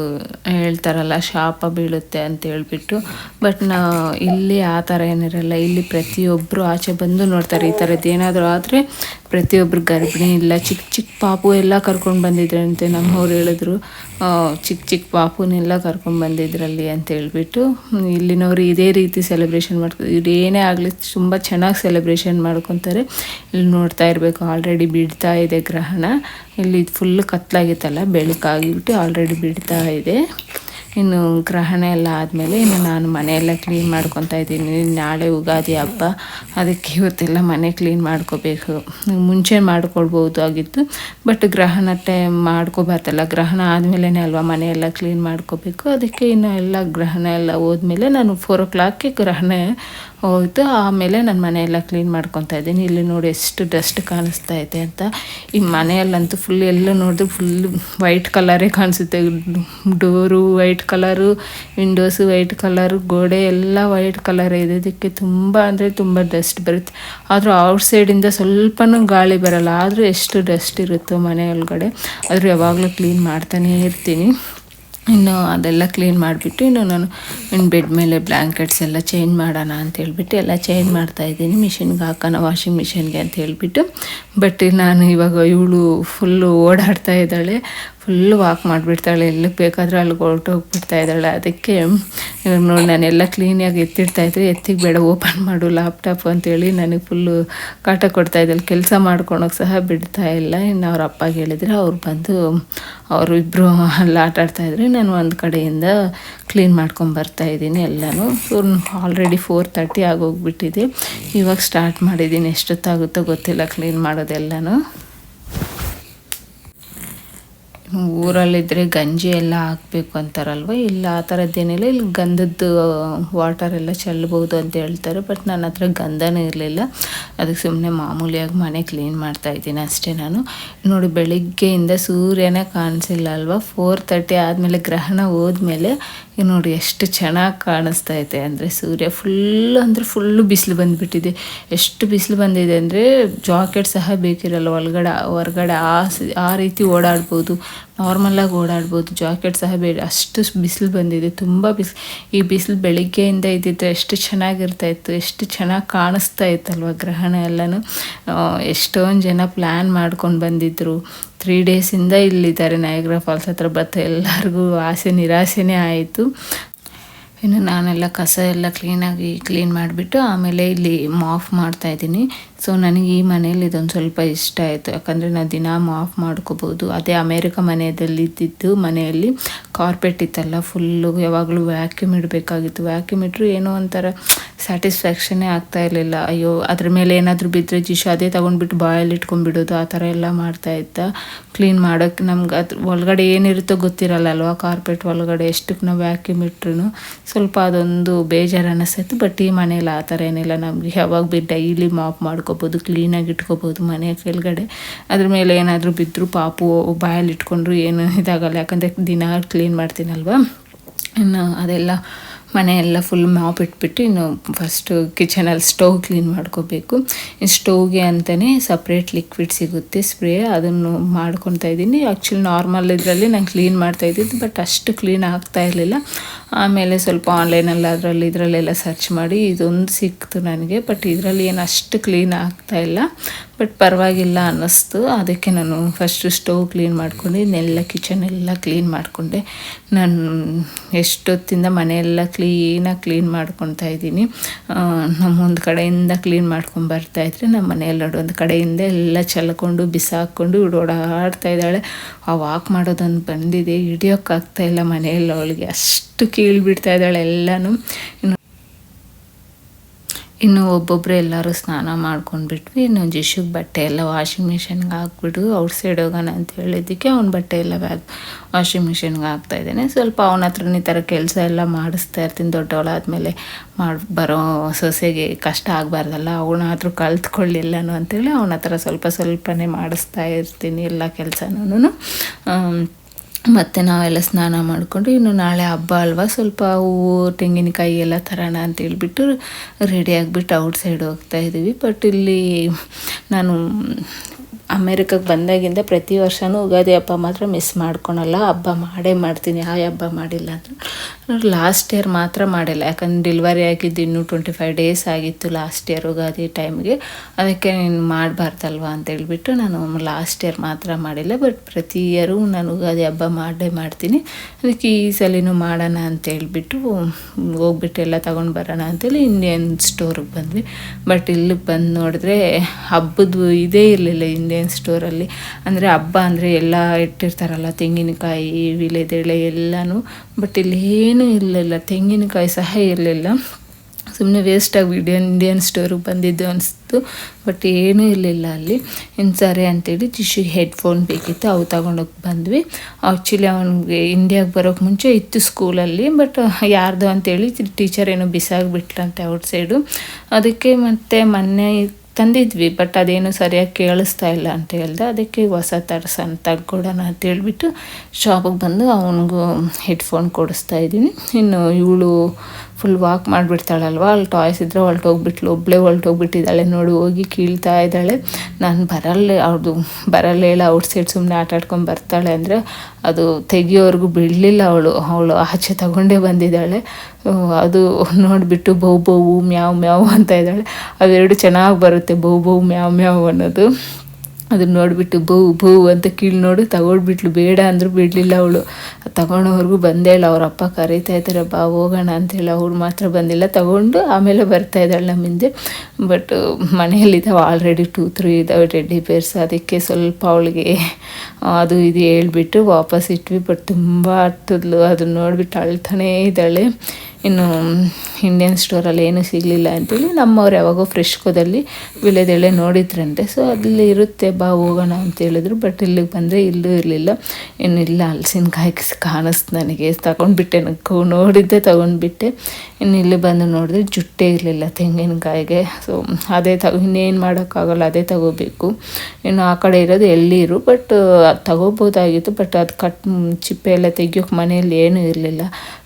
[SPEAKER 1] ಹೇಳ್ತಾರಲ್ಲ, ಶಾಪ ಬೀಳುತ್ತೆ ಅಂತ ಹೇಳ್ಬಿಟ್ಟು ಬಟ್ ನಾ ಇಲ್ಲಿ ಆ ಥರ ಏನಿರಲ್ಲ, ಇಲ್ಲಿ ಪ್ರತಿಯೊಬ್ಬರು ಆಚೆ ಬಂದು ನೋಡ್ತಾರೆ. ಈ ಥರದ್ದು ಏನಾದರೂ ಆದರೆ ಪ್ರತಿಯೊಬ್ಬರು ಗರ್ಭಿಣಿ ಇಲ್ಲ ಚಿಕ್ಕ ಚಿಕ್ಕ ಪಾಪು ಎಲ್ಲ ಕರ್ಕೊಂಡು ಬಂದಿದ್ರಂತೆ ನಮ್ಮವ್ರು ಹೇಳಿದ್ರು. ಚಿಕ್ಕ ಚಿಕ್ಕ ಪಾಪುನೆಲ್ಲ ಕರ್ಕೊಂಡ್ಬಂದಿದ್ರಲ್ಲಿ ಅಂತ ಹೇಳ್ಬಿಟ್ಟು ಇಲ್ಲಿನವರು ಇದೇ ರೀತಿ ಸೆಲೆಬ್ರೇಷನ್ ಮಾಡ್ಕೊ ಇವ್ರು ಏನೇ ಆಗಲಿ ತುಂಬ ಚೆನ್ನಾಗಿ ಸೆಲೆಬ್ರೇಷನ್ ಮಾಡ್ಕೊತಾರೆ. ಇಲ್ಲಿ ನೋಡ್ತಾ ಇರಬೇಕು ಆಲ್ರೆಡಿ ಬಿಡ್ತಾ ಇದೆ ಗ್ರಹಣ. ಇಲ್ಲಿ ಫುಲ್ ಕತ್ಲಾಗಿತ್ತಲ್ಲ, ಬೆಳಕಾಗಿಬಿಟ್ಟು ಆಲ್ರೆಡಿ ಬಿಡ್ತಾ ಇದೆ. ಇನ್ನು ಗ್ರಹಣ ಎಲ್ಲ ಆದಮೇಲೆ ಇನ್ನು ನಾನು ಮನೆಯೆಲ್ಲ ಕ್ಲೀನ್ ಮಾಡ್ಕೊತಾ ಇದ್ದೀನಿ. ನಾಳೆ ಯುಗಾದಿ ಹಬ್ಬ. ಅದಕ್ಕೆ ಇವತ್ತೆಲ್ಲ ಮನೆ ಕ್ಲೀನ್ ಮಾಡ್ಕೋಬೇಕು. ಮುಂಚೆ ಮಾಡ್ಕೊಳ್ಬೋದು ಆಗಿತ್ತು. ಬಟ್ ಗ್ರಹಣ ಟೈಮ್ ಮಾಡ್ಕೋಬಾರ್ದಲ್ಲ. ಗ್ರಹಣ ಆದಮೇಲೆ ಅಲ್ವಾ ಮನೆಯೆಲ್ಲ ಕ್ಲೀನ್ ಮಾಡ್ಕೋಬೇಕು. ಅದಕ್ಕೆ ಇನ್ನು ಎಲ್ಲ ಗ್ರಹಣ ಎಲ್ಲ ಹೋದ್ಮೇಲೆ ನಾನು ಫೋರ್ ಓ ಕ್ಲಾಕ್ಗೆ ಗ್ರಹಣ ಹೋಯ್ತು ಆಮೇಲೆ ನಾನು ಮನೆಯೆಲ್ಲ ಕ್ಲೀನ್ ಮಾಡ್ಕೊತಾ ಇದ್ದೀನಿ. ಇಲ್ಲಿ ನೋಡಿ ಎಷ್ಟು ಡಸ್ಟ್ ಕಾಣಿಸ್ತಾ ಇದೆ ಅಂತ. ಈ ಮನೆಯಲ್ಲಂತೂ ಫುಲ್ ಎಲ್ಲ ನೋಡಿದ್ರೆ ಫುಲ್ ವೈಟ್ ಕಲರೇ ಕಾಣಿಸುತ್ತೆ. Door white colour windows white colour ಗೋಡೆ ಎಲ್ಲ ವೈಟ್ ಕಲರ್ ಇದೆ. ಇದಕ್ಕೆ ತುಂಬ ಅಂದರೆ ತುಂಬ ಡಸ್ಟ್ ಬರುತ್ತೆ. ಆದರೂ ಔಟ್ ಸೈಡಿಂದ ಸ್ವಲ್ಪನೂ ಗಾಳಿ ಬರಲ್ಲ. ಆದರೂ ಎಷ್ಟು ಡಸ್ಟ್ ಇರುತ್ತೋ ಮನೆ ಒಳಗಡೆ. ಆದರೂ ಯಾವಾಗಲೂ ಕ್ಲೀನ್ ಮಾಡ್ತಾನೇ ಇರ್ತೀನಿ. ಇನ್ನು ಅದೆಲ್ಲ ಕ್ಲೀನ್ ಮಾಡಿಬಿಟ್ಟು ಇನ್ನು ನಾನು ಇನ್ನು ಬೆಡ್ ಮೇಲೆ ಬ್ಲ್ಯಾಂಕೆಟ್ಸ್ ಎಲ್ಲ ಚೇಂಜ್ ಮಾಡೋಣ ಅಂತ ಹೇಳ್ಬಿಟ್ಟು ಎಲ್ಲ ಚೇಂಜ್ ಮಾಡ್ತಾ ಇದ್ದೀನಿ. ಮಿಷಿನ್ಗೆ ಹಾಕೋಣ, ವಾಷಿಂಗ್ ಮಿಷಿನ್ಗೆ ಅಂತ ಹೇಳ್ಬಿಟ್ಟು. ಬಟ್ ನಾನು ಇವಾಗ ಇವಳು ಫುಲ್ಲು ಓಡಾಡ್ತಾ ಇದ್ದಾಳೆ. ಫುಲ್ಲು ವಾಕ್ ಮಾಡಿಬಿಡ್ತಾಳೆ. ಎಲ್ಲಿಗೆ ಬೇಕಾದರೂ ಅಲ್ಲಿಗೆ ಹೊರಟೋಗ್ಬಿಡ್ತಾ ಇದ್ದಾಳೆ. ಅದಕ್ಕೆ ನೋಡಿ ನಾನೆಲ್ಲ ಕ್ಲೀನಾಗಿ ಎತ್ತಿಡ್ತಾ ಇದ್ದೆ ಎತ್ತಿಗೆ ಬೇಡ ಓಪನ್ ಮಾಡು ಲ್ಯಾಪ್ಟಾಪ್ ಅಂತೇಳಿ ನನಗೆ ಫುಲ್ಲು ಕಾಟ ಕೊಡ್ತಾ ಇದ್ದಾಳೆ. ಕೆಲಸ ಮಾಡ್ಕೊಳಕ್ಕೆ ಸಹ ಬಿಡ್ತಾ ಇಲ್ಲ. ಇನ್ನು ಅವ್ರ ಅಪ್ಪಗೆ ಹೇಳಿದರೆ ಅವ್ರು ಬಂದು, ಅವರು ಇಬ್ಬರು ಅಲ್ಲಿ ಆಟ ಆಡ್ತಾ ನಾನು ಒಂದು ಕಡೆಯಿಂದ ಕ್ಲೀನ್ ಮಾಡ್ಕೊಂಡು ಇದ್ದೀನಿ ಎಲ್ಲನೂ. ಆಲ್ರೆಡಿ ಫೋರ್ ತರ್ಟಿ ಆಗೋಗ್ಬಿಟ್ಟಿದೆ. ಇವಾಗ ಸ್ಟಾರ್ಟ್ ಮಾಡಿದ್ದೀನಿ. ಎಷ್ಟೊತ್ತಾಗುತ್ತೋ ಗೊತ್ತಿಲ್ಲ ಕ್ಲೀನ್ ಮಾಡೋದೆಲ್ಲನೂ. ಊರಲ್ಲಿದ್ದರೆ ಗಂಜಿ ಎಲ್ಲ ಹಾಕಬೇಕು ಅಂತಾರಲ್ವ? ಇಲ್ಲ, ಆ ಥರದ್ದೇನಿಲ್ಲ ಇಲ್ಲಿ ಗಂಧದ್ದು ವಾಟರ್ ಎಲ್ಲ ಚೆಲ್ಲಬಹುದು ಅಂತ ಹೇಳ್ತಾರೆ. ಬಟ್ ನನ್ನ ಹತ್ರ ಗಂಧನೂ ಇರಲಿಲ್ಲ. ಅದಕ್ಕೆ ಸುಮ್ಮನೆ ಮಾಮೂಲಿಯಾಗಿ ಮನೆ ಕ್ಲೀನ್ ಮಾಡ್ತಾ ಇದ್ದೀನಿ ಅಷ್ಟೇ ನಾನು. ನೋಡಿ, ಬೆಳಿಗ್ಗೆಯಿಂದ ಸೂರ್ಯನೇ ಕಾಣಿಸಿಲ್ಲ ಅಲ್ವಾ? ಫೋರ್ ತರ್ಟಿ ಆದಮೇಲೆ ಗ್ರಹಣ ಹೋದ್ಮೇಲೆ ಈಗ ನೋಡಿ ಎಷ್ಟು ಚೆನ್ನಾಗಿ ಕಾಣಿಸ್ತಾ ಇದೆ ಅಂದರೆ ಸೂರ್ಯ ಫುಲ್ ಅಂದರೆ ಫುಲ್ಲು ಬಿಸಿಲು ಬಂದುಬಿಟ್ಟಿದೆ. ಎಷ್ಟು ಬಿಸಿಲು ಬಂದಿದೆ ಅಂದರೆ ಜಾಕೆಟ್ ಸಹ ಬೇಕಿರಲ್ಲ, ಒಳಗಡೆ, ಹೊರಗಡೆ ಆ ಆ ರೀತಿ ಓಡಾಡ್ಬೋದು. ನಾರ್ಮಲಾಗಿ ಓಡಾಡ್ಬೋದು, ಜಾಕೆಟ್ ಸಹ ಬೇಡ, ಅಷ್ಟು ಬಿಸಿಲು ಬಂದಿದೆ, ತುಂಬ ಬಿಸಿಲು. ಈ ಬಿಸಿಲು ಬೆಳಿಗ್ಗೆಯಿಂದ ಇದ್ದಿದ್ರೆ ಎಷ್ಟು ಚೆನ್ನಾಗಿರ್ತಾ ಇತ್ತು, ಎಷ್ಟು ಚೆನ್ನಾಗಿ ಕಾಣಿಸ್ತಾ ಇತ್ತಲ್ವ ಗ್ರಹಣ ಎಲ್ಲನೂ. ಎಷ್ಟೊಂದು ಜನ ಪ್ಲ್ಯಾನ್ ಮಾಡ್ಕೊಂಡು ಬಂದಿದ್ದರು ತ್ರೀ ಡೇಸಿಂದ ಇಲ್ಲಿದ್ದಾರೆ ನಯಗ್ರಾ ಫಾಲ್ಸ್ ಹತ್ರ ಬತ್ತ ಎಲ್ಲರಿಗೂ ಆಸೆ, ನಿರಾಸೆನೇ ಆಯಿತು. ಇನ್ನು ನಾನೆಲ್ಲ ಕಸ ಎಲ್ಲ ಕ್ಲೀನಾಗಿ ಕ್ಲೀನ್ ಮಾಡಿಬಿಟ್ಟು ಆಮೇಲೆ ಇಲ್ಲಿ ಮಾಫ್ ಮಾಡ್ತಾ ಇದ್ದೀನಿ. ಸೊ ನನಗೆ ಈ ಮನೇಲಿ ಇದೊಂದು ಸ್ವಲ್ಪ ಇಷ್ಟ ಆಯಿತು. ಯಾಕಂದರೆ ನಾನು ದಿನ ಆಫ್ ಮಾಡ್ಕೋಬೋದು ಅದೇ ಅಮೇರಿಕ ಮನೆಯಲ್ಲಿ ಇದ್ದಿದ್ದು ಮನೆಯಲ್ಲಿ ಕಾರ್ಪೆಟ್ ಇತ್ತಲ್ಲ ಫುಲ್ಲು ಯಾವಾಗಲೂ ವ್ಯಾಕ್ಯೂಮ್ ಇಡಬೇಕಾಗಿತ್ತು. ವ್ಯಾಕ್ಯೂಮ್ ಇಟ್ಟರು ಏನೋ ಒಂಥರ ಸ್ಯಾಟಿಸ್ಫ್ಯಾಕ್ಷನೇ ಆಗ್ತಾ ಇರಲಿಲ್ಲ. ಅಯ್ಯೋ, ಅದ್ರ ಮೇಲೆ ಏನಾದರೂ ಬಿದ್ದರೆ ಜಿಶು ಅದೇ ತೊಗೊಂಡ್ಬಿಟ್ಟು ಬಾಯಲ್ಲಿ ಇಟ್ಕೊಂಡ್ಬಿಡೋದು, ಆ ಥರ ಎಲ್ಲ ಮಾಡ್ತಾ ಇದ್ದ. ಕ್ಲೀನ್ ಮಾಡೋಕ್ಕೆ ನಮ್ಗೆ ಅದ್ರ ಒಳಗಡೆ ಏನಿರುತ್ತೋ ಗೊತ್ತಿರಲ್ಲ ಅಲ್ವಾ ಕಾರ್ಪೆಟ್ ಒಳಗಡೆ ಎಷ್ಟಕ್ಕೆ ನಾವು ವ್ಯಾಕ್ಯೂಮ್ ಇಟ್ರು ಸ್ವಲ್ಪ ಅದೊಂದು ಬೇಜಾರು ಅನ್ನಿಸ್ತಾಯಿತ್ತು ಬಟ್ ಈ ಮನೇಲಿ ಆ ಥರ ಏನಿಲ್ಲ. ನಮಗೆ ಯಾವಾಗ ಬಿ ಡೈಲಿ ಮಾಪ್ ಮಾಡ್ಕೋಬೋದು ಕ್ಲೀನಾಗಿ ಇಟ್ಕೋಬೋದು ಮನೆ ಕೆಳಗಡೆ. ಅದ್ರ ಮೇಲೆ ಏನಾದರೂ ಬಿದ್ದರೂ ಪಾಪು ಬಾಯಲ್ಲಿ ಇಟ್ಕೊಂಡ್ರು ಏನು ಇದಾಗಲ್ಲ. ಯಾಕಂದರೆ ದಿನ ಕ್ಲೀನ್ ಮಾಡ್ತೀನಲ್ವಾ? ಇನ್ನು ಅದೆಲ್ಲ ಮನೆ ಎಲ್ಲ ಫುಲ್ ಮಾಪ್ ಇಟ್ಬಿಟ್ಟು ಇನ್ನು ಫಸ್ಟು ಕಿಚನಲ್ಲಿ ಸ್ಟವ್ ಕ್ಲೀನ್ ಮಾಡ್ಕೋಬೇಕು. ಸ್ಟವ್ಗೆ ಅಂತಲೇ ಸಪ್ರೇಟ್ ಲಿಕ್ವಿಡ್ ಸಿಗುತ್ತೆ ಸ್ಪ್ರೇ ಅದನ್ನು ಮಾಡ್ಕೊತಾ ಇದ್ದೀನಿ. ಆ್ಯಕ್ಚುಲಿ ನಾರ್ಮಲ್ ಇದರಲ್ಲಿ ನಾನು ಕ್ಲೀನ್ ಮಾಡ್ತಾ ಇದ್ದಿದ್ದು ಬಟ್ ಅಷ್ಟು ಕ್ಲೀನ್ ಆಗ್ತಾ ಇರಲಿಲ್ಲ. ಆಮೇಲೆ ಸ್ವಲ್ಪ ಆನ್ಲೈನಲ್ಲಿ ಅದರಲ್ಲಿ ಇದರಲ್ಲೆಲ್ಲ ಸರ್ಚ್ ಮಾಡಿ ಇದೊಂದು ಸಿಕ್ತು ನನಗೆ ಬಟ್ ಇದರಲ್ಲಿ ಏನು ಅಷ್ಟು ಕ್ಲೀನ್ ಆಗ್ತಾ ಇಲ್ಲ. ಬಟ್ ಪರವಾಗಿಲ್ಲ ಅನ್ನಿಸ್ತು. ಅದಕ್ಕೆ ನಾನು ಫಸ್ಟು ಸ್ಟವ್ ಕ್ಲೀನ್ ಮಾಡ್ಕೊಂಡೆ ಇನ್ನೆಲ್ಲ ಕಿಚನ್ ಎಲ್ಲ ಕ್ಲೀನ್ ಮಾಡಿಕೊಂಡೆ. ನಾನು ಎಷ್ಟೊತ್ತಿಂದ ಮನೆಯೆಲ್ಲ ಕ್ಲೀನಾಗಿ ಕ್ಲೀನ್ ಮಾಡ್ಕೊತಾ ಇದ್ದೀನಿ. ನಮ್ಮ ಒಂದು ಕಡೆಯಿಂದ ಕ್ಲೀನ್ ಮಾಡ್ಕೊಂಡು ಬರ್ತಾಯಿದ್ರೆ ನಮ್ಮ ಮನೆಯಲ್ಲಿ ಒಂದು ಕಡೆಯಿಂದ ಎಲ್ಲ ಚೆಲ್ಕೊಂಡು ಬಿಸಾಕೊಂಡು ಓಡಾಡ್ತಾ ಇದ್ದಾಳೆ. ಆ ವಾಕ್ ಮಾಡೋದೊಂದು ಬಂದಿದೆ, ಹಿಡಿಯೋಕ್ಕಾಗ್ತಾ ಇಲ್ಲ ಮನೆಯಲ್ಲಿ ಅವಳಿಗೆ. ಅಷ್ಟು ಕೀಳ್ಬಿಡ್ತಾ ಇದ್ದಾಳೆ ಎಲ್ಲನೂ. ಇನ್ನು ಇನ್ನು ಒಬ್ಬೊಬ್ಬರು ಎಲ್ಲರೂ ಸ್ನಾನ ಮಾಡ್ಕೊಂಡ್ಬಿಟ್ವಿ. ಇನ್ನು ಜಿಶುಗೆ ಬಟ್ಟೆ ಎಲ್ಲ ವಾಷಿಂಗ್ ಮಿಷಿನ್ಗೆ ಹಾಕ್ಬಿಟ್ಟು ಔಟ್ ಸೈಡ್ ಹೋಗೋಣ ಅಂತ ಹೇಳಿದ್ದಕ್ಕೆ ಅವ್ನ ಬಟ್ಟೆ ಎಲ್ಲ ಬ್ಯಾಗ್ ವಾಷಿಂಗ್ ಮಿಷಿನ್ಗೆ ಹಾಕ್ತಾ ಇದ್ದೇನೆ. ಸ್ವಲ್ಪ ಅವನ ಹತ್ರ ಈ ಥರ ಕೆಲಸ ಎಲ್ಲ ಮಾಡಿಸ್ತಾ ಇರ್ತೀನಿ. ದೊಡ್ಡವಳಾದ್ಮೇಲೆ ಮಾಡಿ, ಬರೋ ಸೊಸೆಗೆ ಕಷ್ಟ ಆಗಬಾರ್ದಲ್ಲ ಅವನ ಕಲ್ತ್ಕೊಳ್ಳಿಲ್ಲನು ಅಂತೇಳಿ ಅವನ ಹತ್ರ ಸ್ವಲ್ಪ ಸ್ವಲ್ಪನೇ ಮಾಡಿಸ್ತಾ ಇರ್ತೀನಿ ಎಲ್ಲ ಕೆಲಸನೂ ಮತ್ತು ನಾವೆಲ್ಲ ಸ್ನಾನ ಮಾಡಿಕೊಂಡು ಇನ್ನು ನಾಳೆ ಹಬ್ಬ ಅಲ್ವಾ? ಸ್ವಲ್ಪ ಹೂವು, ತೆಂಗಿನಕಾಯಿ ಎಲ್ಲ ತರೋಣ ಅಂತ ಹೇಳ್ಬಿಟ್ಟು ರೆಡಿ ಆಗಿಬಿಟ್ಟು ಔಟ್ ಹೋಗ್ತಾ ಇದ್ದೀವಿ ಬಟ್ ಇಲ್ಲಿ ನಾನು ಅಮೇರಿಕಕ್ಕೆ ಬಂದಾಗಿಂದ ಪ್ರತಿ ವರ್ಷವೂ ಉಗಾದಿ ಹಬ್ಬ ಮಾತ್ರ ಮಿಸ್ ಮಾಡ್ಕೊಳಲ್ಲ. ಹಬ್ಬ ಮಾಡೇ ಮಾಡ್ತೀನಿ ಆ ಹಬ್ಬ ಮಾಡಿಲ್ಲ ಅಂದರೆ. ಲಾಸ್ಟ್ ಇಯರ್ ಮಾತ್ರ ಮಾಡಿಲ್ಲ. ಯಾಕಂದ್ರೆ ಡೆಲಿವರಿ ಆಗಿದ್ದು ಇನ್ನೂ ಟ್ವೆಂಟಿ ಫೈವ್ ಡೇಸ್ ಆಗಿತ್ತು ಲಾಸ್ಟ್ ಇಯರ್ ಉಗಾದಿ ಟೈಮ್ಗೆ ಅದಕ್ಕೆ ನೀನು ಮಾಡಬಾರ್ದಲ್ವ ಅಂತ ಹೇಳ್ಬಿಟ್ಟು ನಾನು ಲಾಸ್ಟ್ ಇಯರ್ ಮಾತ್ರ ಮಾಡಿಲ್ಲ. ಬಟ್ ಪ್ರತಿ ಇಯರು ನಾನು ಉಗಾದಿ ಹಬ್ಬ ಮಾಡೇ ಮಾಡ್ತೀನಿ. ಅದಕ್ಕೆ ಈ ಸಲಿನೂ ಮಾಡೋಣ ಅಂತ ಹೇಳ್ಬಿಟ್ಟು, ಹೋಗ್ಬಿಟ್ಟು ಎಲ್ಲ ತೊಗೊಂಡು ಬರೋಣ ಅಂತೇಳಿ ಇಂಡಿಯನ್ ಸ್ಟೋರಿಗೆ ಬಂದ್ವಿ. ಬಟ್ ಇಲ್ಲಿಗೆ ಬಂದು ನೋಡಿದ್ರೆ ಹಬ್ಬದ ಇದೇ ಇರಲಿಲ್ಲ. ಇಂಡಿಯನ್ ಸ್ಟೋರಲ್ಲಿ ಅಂದರೆ ಹಬ್ಬ ಅಂದರೆ ಎಲ್ಲ ಇಟ್ಟಿರ್ತಾರಲ್ಲ, ತೆಂಗಿನಕಾಯಿ ವಿಳೆದೆಳೆ ಎಲ್ಲನೂ. ಬಟ್ ಇಲ್ಲಿ ಏನೂ ಇರಲಿಲ್ಲ, ತೆಂಗಿನಕಾಯಿ ಸಹ ಇರಲಿಲ್ಲ. ಸುಮ್ಮನೆ ವೇಸ್ಟಾಗಿ ವಿಡಿಯೋ ಇಂಡಿಯನ್ ಸ್ಟೋರಿಗೆ ಬಂದಿದ್ದು ಅನಿಸ್ತು. ಬಟ್ ಏನೂ ಇರಲಿಲ್ಲ ಅಲ್ಲಿ. ಇನ್ನು ಸರಿ ಅಂತೇಳಿ ಟಿಶ್ಯೂಗೆ ಹೆಡ್ಫೋನ್ ಬೇಕಿತ್ತು, ಅವು ತಗೊಂಡೋಗಿ ಬಂದ್ವಿ. ಆ್ಯಕ್ಚುಲಿ ಅವನಿಗೆ ಇಂಡಿಯಾಗೆ ಬರೋಕ್ಕೆ ಮುಂಚೆ ಇತ್ತು ಸ್ಕೂಲಲ್ಲಿ ಬಟ್ ಯಾರ್ದು ಅಂತೇಳಿ ಟೀಚರ್ ಏನೋ ಬಿಸಾಗಿಬಿಟ್ಲಂತೆ ಔಟ್ ಸೈಡು ಅದಕ್ಕೆ ಮತ್ತೆ ಮೊನ್ನೆ ತಂದಿದ್ವಿ ಬಟ್ ಅದೇನು ಸರಿಯಾಗಿ ಕೇಳಿಸ್ತಾ ಇಲ್ಲ ಅಂತ ಹೇಳ್ದೆ. ಅದಕ್ಕೆ ಹೊಸ ತರ್ಸನ್ ತಗೊಡೋಣ ಅಂತ ಹೇಳ್ಬಿಟ್ಟು ಶಾಪಿಗೆ ಬಂದು ಅವನಿಗೂ ಹೆಡ್ಫೋನ್ ಕೊಡಿಸ್ತಾ ಇದ್ದೀನಿ. ಇನ್ನು ಇವಳು ಫುಲ್ ವಾಕ್ ಮಾಡಿಬಿಡ್ತಾಳಲ್ವ? ಅಲ್ಲಿ ಟಾಯ್ಸ್ ಇದ್ದರೆ ಹೊಲ್ಟೋಗ್ಬಿಟ್ಲು. ಒಬ್ಬಳೇ ಹೊಲ್ಟೋಗ್ಬಿಟ್ಟಿದ್ದಾಳೆ. ನೋಡಿ, ಹೋಗಿ ಕೀಳ್ತಾ ಇದ್ದಾಳೆ. ನಾನು ಬರಲ್ಲ ಅವ್ರದ್ದು ಬರಲ್ಲ ಹೇಳ ಔಟ್ ಸೈಡ್ ಸುಮ್ಮನೆ ಆಟ ಆಡ್ಕೊಂಡು ಬರ್ತಾಳೆ ಅಂದರೆ ಅದು ತೆಗಿಯೋವರೆಗೂ ಬಿಡಲಿಲ್ಲ ಅವಳು. ಅವಳು ಆಚೆ ತಗೊಂಡೇ ಬಂದಿದ್ದಾಳೆ. ಅದು ನೋಡಿಬಿಟ್ಟು ಬೌ ಬೌ, ಮ್ಯಾವ್ ಮ್ಯಾವ್ ಅಂತ ಇದ್ದಾಳೆ. ಅವೆರಡು ಚೆನ್ನಾಗಿ ಬರುತ್ತೆ. ಬೌ ಬೌ, ಮ್ಯಾವ್ ಮ್ಯಾವ್ ಅನ್ನೋದು. ಅದನ್ನ ನೋಡಿಬಿಟ್ಟು ಬೌ ಬೌ ಅಂತ ಕೀಳು ನೋಡಿ ತಗೊಂಡ್ಬಿಟ್ಲು ಬೇಡ ಅಂದರೂ ಬಿಡಲಿಲ್ಲ ಅವಳು. ತಗೊಳೋವರೆಗೂ ಬಂದೇ ಇಲ್ಲ. ಅವ್ರ ಅಪ್ಪ ಕರೀತಾ ಇದ್ದಾರೆ ಬಾ, ಹೋಗೋಣ ಅಂತೇಳಿ ಅವಳು ಮಾತ್ರ ಬಂದಿಲ್ಲ. ತಗೊಂಡು ಆಮೇಲೆ ಬರ್ತಾ ಇದ್ದಾಳೆ ನಮ್ಮ ಹಿಂದೆ. ಬಟ್ ಮನೆಯಲ್ಲಿದ್ದಾವೆ ಆಲ್ರೆಡಿ ಟೂ ತ್ರೀ ಇದ್ದಾವೆ ಟೆಡ್ಡಿ ಬೇರ್ಸ್ ಅದಕ್ಕೆ ಸ್ವಲ್ಪ ಅವಳಿಗೆ ಅದು ಇದು ಹೇಳ್ಬಿಟ್ಟು ವಾಪಸ್ ಇಟ್ವಿ. ಬಟ್ ತುಂಬ ಹತ್ತದ್ಲು. ಅದನ್ನ ನೋಡಿಬಿಟ್ಟು ಅಳ್ತಾನೇ ಇದ್ದಾಳೆ. ಇನ್ನು ಇಂಡಿಯನ್ ಸ್ಟೋರಲ್ಲಿ ಏನೂ ಸಿಗಲಿಲ್ಲ ಅಂತೇಳಿ ನಮ್ಮವ್ರು ಯಾವಾಗೋ ಫ್ರೆಶ್ಕೋದಲ್ಲಿ ವಿಳೆದೆಳೆ ನೋಡಿದ್ರಂತೆ. ಸೊ ಅಲ್ಲಿ ಇರುತ್ತೆ, ಬಾ ಹೋಗೋಣ ಅಂತ ಹೇಳಿದ್ರು. ಬಟ್ ಇಲ್ಲಿಗೆ ಬಂದರೆ ಇಲ್ಲೂ ಇರಲಿಲ್ಲ. ಇನ್ನಿಲ್ಲ ಹಲಸಿನಕಾಯಿ ಕಾಣಿಸ್ತು ನನಗೆ. ತಗೊಂಡ್ಬಿಟ್ಟೆ ನನಗೆ ನೋಡಿದ್ದೆ, ತೊಗೊಂಡ್ಬಿಟ್ಟೆ. ಇನ್ನು ಇಲ್ಲಿ ಬಂದು ನೋಡಿದ್ರೆ ಜುಟ್ಟೆ ಇರಲಿಲ್ಲ ತೆಂಗಿನಕಾಯಿಗೆ. ಸೊ ಅದೇ ತಗೋ ಇನ್ನೇನು ಮಾಡೋಕ್ಕಾಗಲ್ಲ, ಅದೇ ತಗೋಬೇಕು. ಇನ್ನು ಆ ಕಡೆ ಇರೋದು ಎಳ್ಳೀರು ಬಟ್ ಅದು ತಗೋಬೋದಾಗಿತ್ತು ಬಟ್ ಅದು ಕಟ್, ಚಿಪ್ಪೆ ಎಲ್ಲ ತೆಗಿಯೋಕೆ ಮನೆಯಲ್ಲಿ ಏನೂ ಇರಲಿಲ್ಲ.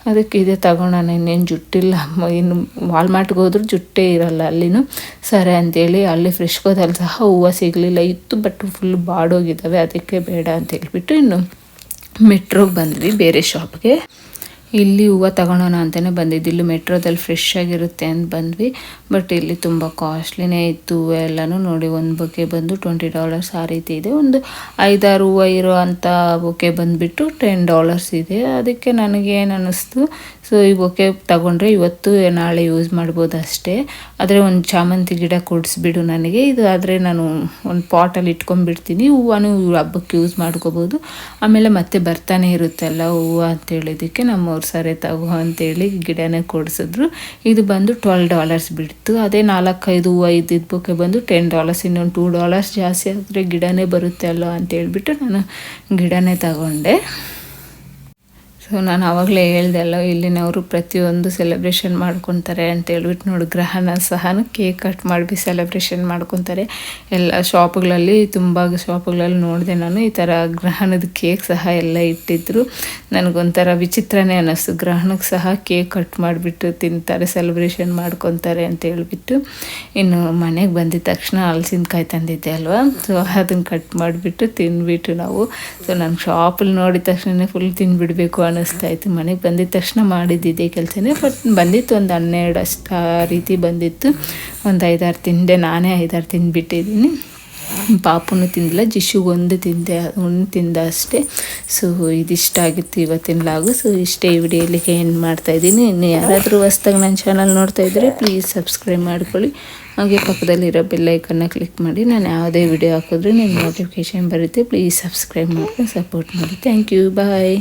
[SPEAKER 1] ಅದಕ್ಕೆ ಇದೇ ತಗೊಳೋಣ ಇನ್ನೇನು ಜುಟ್ಟಿಲ್ಲ. ಇನ್ನು ವಾಲ್ಮಾರ್ಟ್ಗೆ ಹೋದ್ರೂ ಜುಟ್ಟೇ ಇರಲ್ಲ ಅಲ್ಲಿನೂ. ಸರಿ ಅಂತೇಳಿ ಅಲ್ಲಿ ಫ್ರೆಶ್ಕೋದಲ್ಲಿ ಸಹ ಹೂವು ಸಿಗಲಿಲ್ಲ. ಇತ್ತು ಬಟ್ ಫುಲ್ ಬಾಡೋಗಿದ್ದಾವೆ. ಅದಕ್ಕೆ ಬೇಡ ಅಂತ ಹೇಳ್ಬಿಟ್ಟು ಇನ್ನು ಮೆಟ್ರೋಗೆ ಬಂದ್ವಿ ಬೇರೆ ಶಾಪ್ಗೆ ಇಲ್ಲಿ ಹೂವು ತಗೊಳೋಣ ಅಂತಲೇ ಬಂದಿದ್ದು. ಇಲ್ಲಿ ಮೆಟ್ರೋದಲ್ಲಿ ಫ್ರೆಶ್ ಆಗಿರುತ್ತೆ ಅಂತ ಬಂದ್ವಿ. ಬಟ್ ಇಲ್ಲಿ ತುಂಬ ಕಾಸ್ಟ್ಲಿನೇ ಇತ್ತು ಹೂವು ಎಲ್ಲನೂ. ನೋಡಿ, ಒಂದು ಬೊಕ್ಕೆ ಬಂದು ಟ್ವೆಂಟಿ ಡಾಲರ್ಸ್ ಆ ರೀತಿ ಇದೆ. ಒಂದು ಐದಾರು ಹೂವು ಇರೋ ಅಂಥ ಬೊಕ್ಕೆ ಬಂದುಬಿಟ್ಟು ಟೆನ್ ಡಾಲರ್ಸ್ ಇದೆ. ಅದಕ್ಕೆ ನನಗೇನು ಅನ್ನಿಸ್ತು? ಸೊ ಈ ಬೊಕ್ಕೆ ತಗೊಂಡ್ರೆ ಇವತ್ತು ನಾಳೆ ಯೂಸ್ ಮಾಡ್ಬೋದು ಅಷ್ಟೇ. ಆದರೆ ಒಂದು ಚಾಮಂತಿ ಗಿಡ ಕೊಡಿಸ್ಬಿಡು ನನಗೆ. ಇದು ಆದರೆ ನಾನು ಒಂದು ಪಾಟಲ್ಲಿ ಇಟ್ಕೊಂಡ್ಬಿಡ್ತೀನಿ. ಹೂವನೂ ಹಬ್ಬಕ್ಕೆ ಯೂಸ್ ಮಾಡ್ಕೋಬೋದು. ಆಮೇಲೆ ಮತ್ತೆ ಬರ್ತಾನೆ ಇರುತ್ತಲ್ಲ ಹೂವು ಅಂತ ಹೇಳಿದ್ದಕ್ಕೆ ನಮ್ಮವ್ರು ಸಾರಿ ತಗೋ ಅಂತೇಳಿ ಗಿಡನೇ ಕೊಡಿಸಿದ್ರು. ಇದು ಬಂದು ಟ್ವೆಲ್ ಡಾಲರ್ಸ್ ಬಿಡ್ತು. ಅದೇ ನಾಲ್ಕೈದು ಹೂವು ಇದ್ದಿದ್ದು ಬುಕ್ಕೆ ಬಂದು ಟೆನ್ ಡಾಲರ್ಸ್ ಇನ್ನೊಂದು ಟೂ ಡಾಲರ್ಸ್ ಜಾಸ್ತಿ ಆದರೆ ಗಿಡನೇ ಬರುತ್ತೆ ಅಲ್ಲೋ ಅಂತ ಹೇಳ್ಬಿಟ್ಟು ನಾನು ಗಿಡನೇ ತಗೊಂಡೆ. ಸೊ ನಾನು ಆವಾಗಲೇ ಹೇಳ್ದೆ ಅಲ್ಲ, ಇಲ್ಲಿನವರು ಪ್ರತಿಯೊಂದು ಸೆಲೆಬ್ರೇಷನ್ ಮಾಡ್ಕೊತಾರೆ ಅಂತ ಹೇಳ್ಬಿಟ್ಟು ನೋಡಿ ಗ್ರಹಣ ಸಹ ಕೇಕ್ ಕಟ್ ಮಾಡಿ ಸೆಲೆಬ್ರೇಷನ್ ಮಾಡ್ಕೊತಾರೆ. ಎಲ್ಲ ಶಾಪ್ಗಳಲ್ಲಿ ತುಂಬ ಶಾಪ್ಗಳಲ್ಲಿ ನೋಡಿದೆ ನಾನು, ಈ ಥರ ಗ್ರಹಣದ ಕೇಕ್ ಸಹ ಎಲ್ಲ ಇಟ್ಟಿದ್ರು. ನನಗೊಂಥರ ವಿಚಿತ್ರನೇ ಅನ್ನಿಸ್ತು ಗ್ರಹಣಕ್ಕೆ ಸಹ ಕೇಕ್ ಕಟ್ ಮಾಡಿಬಿಟ್ಟು ತಿಂತಾರೆ ಸೆಲೆಬ್ರೇಷನ್ ಮಾಡ್ಕೊತಾರೆ ಅಂತ ಹೇಳ್ಬಿಟ್ಟು. ಇನ್ನು ಮನೆಗೆ ಬಂದಿದ ತಕ್ಷಣ ಹಲಸಿನಕಾಯಿ ತಂದಿದ್ದೆ ಅಲ್ವಾ? ಸೊ ಅದನ್ನು ಕಟ್ ಮಾಡಿಬಿಟ್ಟು ತಿಂದ್ಬಿಟ್ಟು ನಾವು ಸೊ ನಾನು ಶಾಪಲ್ಲಿ ನೋಡಿದ ತಕ್ಷಣ ಫುಲ್ ತಿಂದ್ಬಿಡಬೇಕು ಅನ್ನಿಸ್ತಾ ಇತ್ತು. ಮನೆಗೆ ಬಂದಿದ್ದ ತಕ್ಷಣ ಮಾಡಿದ್ದಿದ್ದೆ ಕೆಲಸನೇ, ಬಟ್ ಬಂದಿತ್ತು ಒಂದು ಹನ್ನೆರಡು ಅಷ್ಟು ಆ ರೀತಿ ಬಂದಿತ್ತು. ಒಂದು ಐದಾರು ತಿಂದೆ, ನಾನೇ ಐದಾರು ತಿಂದುಬಿಟ್ಟಿದ್ದೀನಿ. ಪಾಪುನು ತಿಂದಿಲ್ಲ ಜಿಶುಗೆ ಒಂದು ತಿಂದೆ ಒಂದು ತಿಂದ ಅಷ್ಟೇ. ಸೊ ಇದಿಷ್ಟ ಆಗಿತ್ತು ಇವತ್ತಿನ ಲಾಗು. ಸೊ ಇಷ್ಟೇ ಈ ವಿಡಿಯೋ ಇಲ್ಲಿಗೆ ಏನು ಮಾಡ್ತಾಯಿದ್ದೀನಿ ಇನ್ನು ಯಾರಾದರೂ ಹೊಸ್ದಾಗಿ ನನ್ನ ಚಾನಲ್ ನೋಡ್ತಾ ಇದ್ದರೆ ಪ್ಲೀಸ್ ಸಬ್ಸ್ಕ್ರೈಬ್ ಮಾಡ್ಕೊಳ್ಳಿ. ಹಾಗೆ ಪಕ್ಕದಲ್ಲಿರೋ ಬೆಲ್ಲೈಕನ್ನ ಕ್ಲಿಕ್ ಮಾಡಿ. ನಾನು ಯಾವುದೇ ವಿಡಿಯೋ ಹಾಕಿದ್ರೂ ನಿಮ್ಮ ನೋಟಿಫಿಕೇಷನ್ ಬರುತ್ತೆ. ಪ್ಲೀಸ್ ಸಬ್ಸ್ಕ್ರೈಬ್ ಮಾಡ್ಕೊಂಡು ಸಪೋರ್ಟ್ ಮಾಡಿ. Thank you bye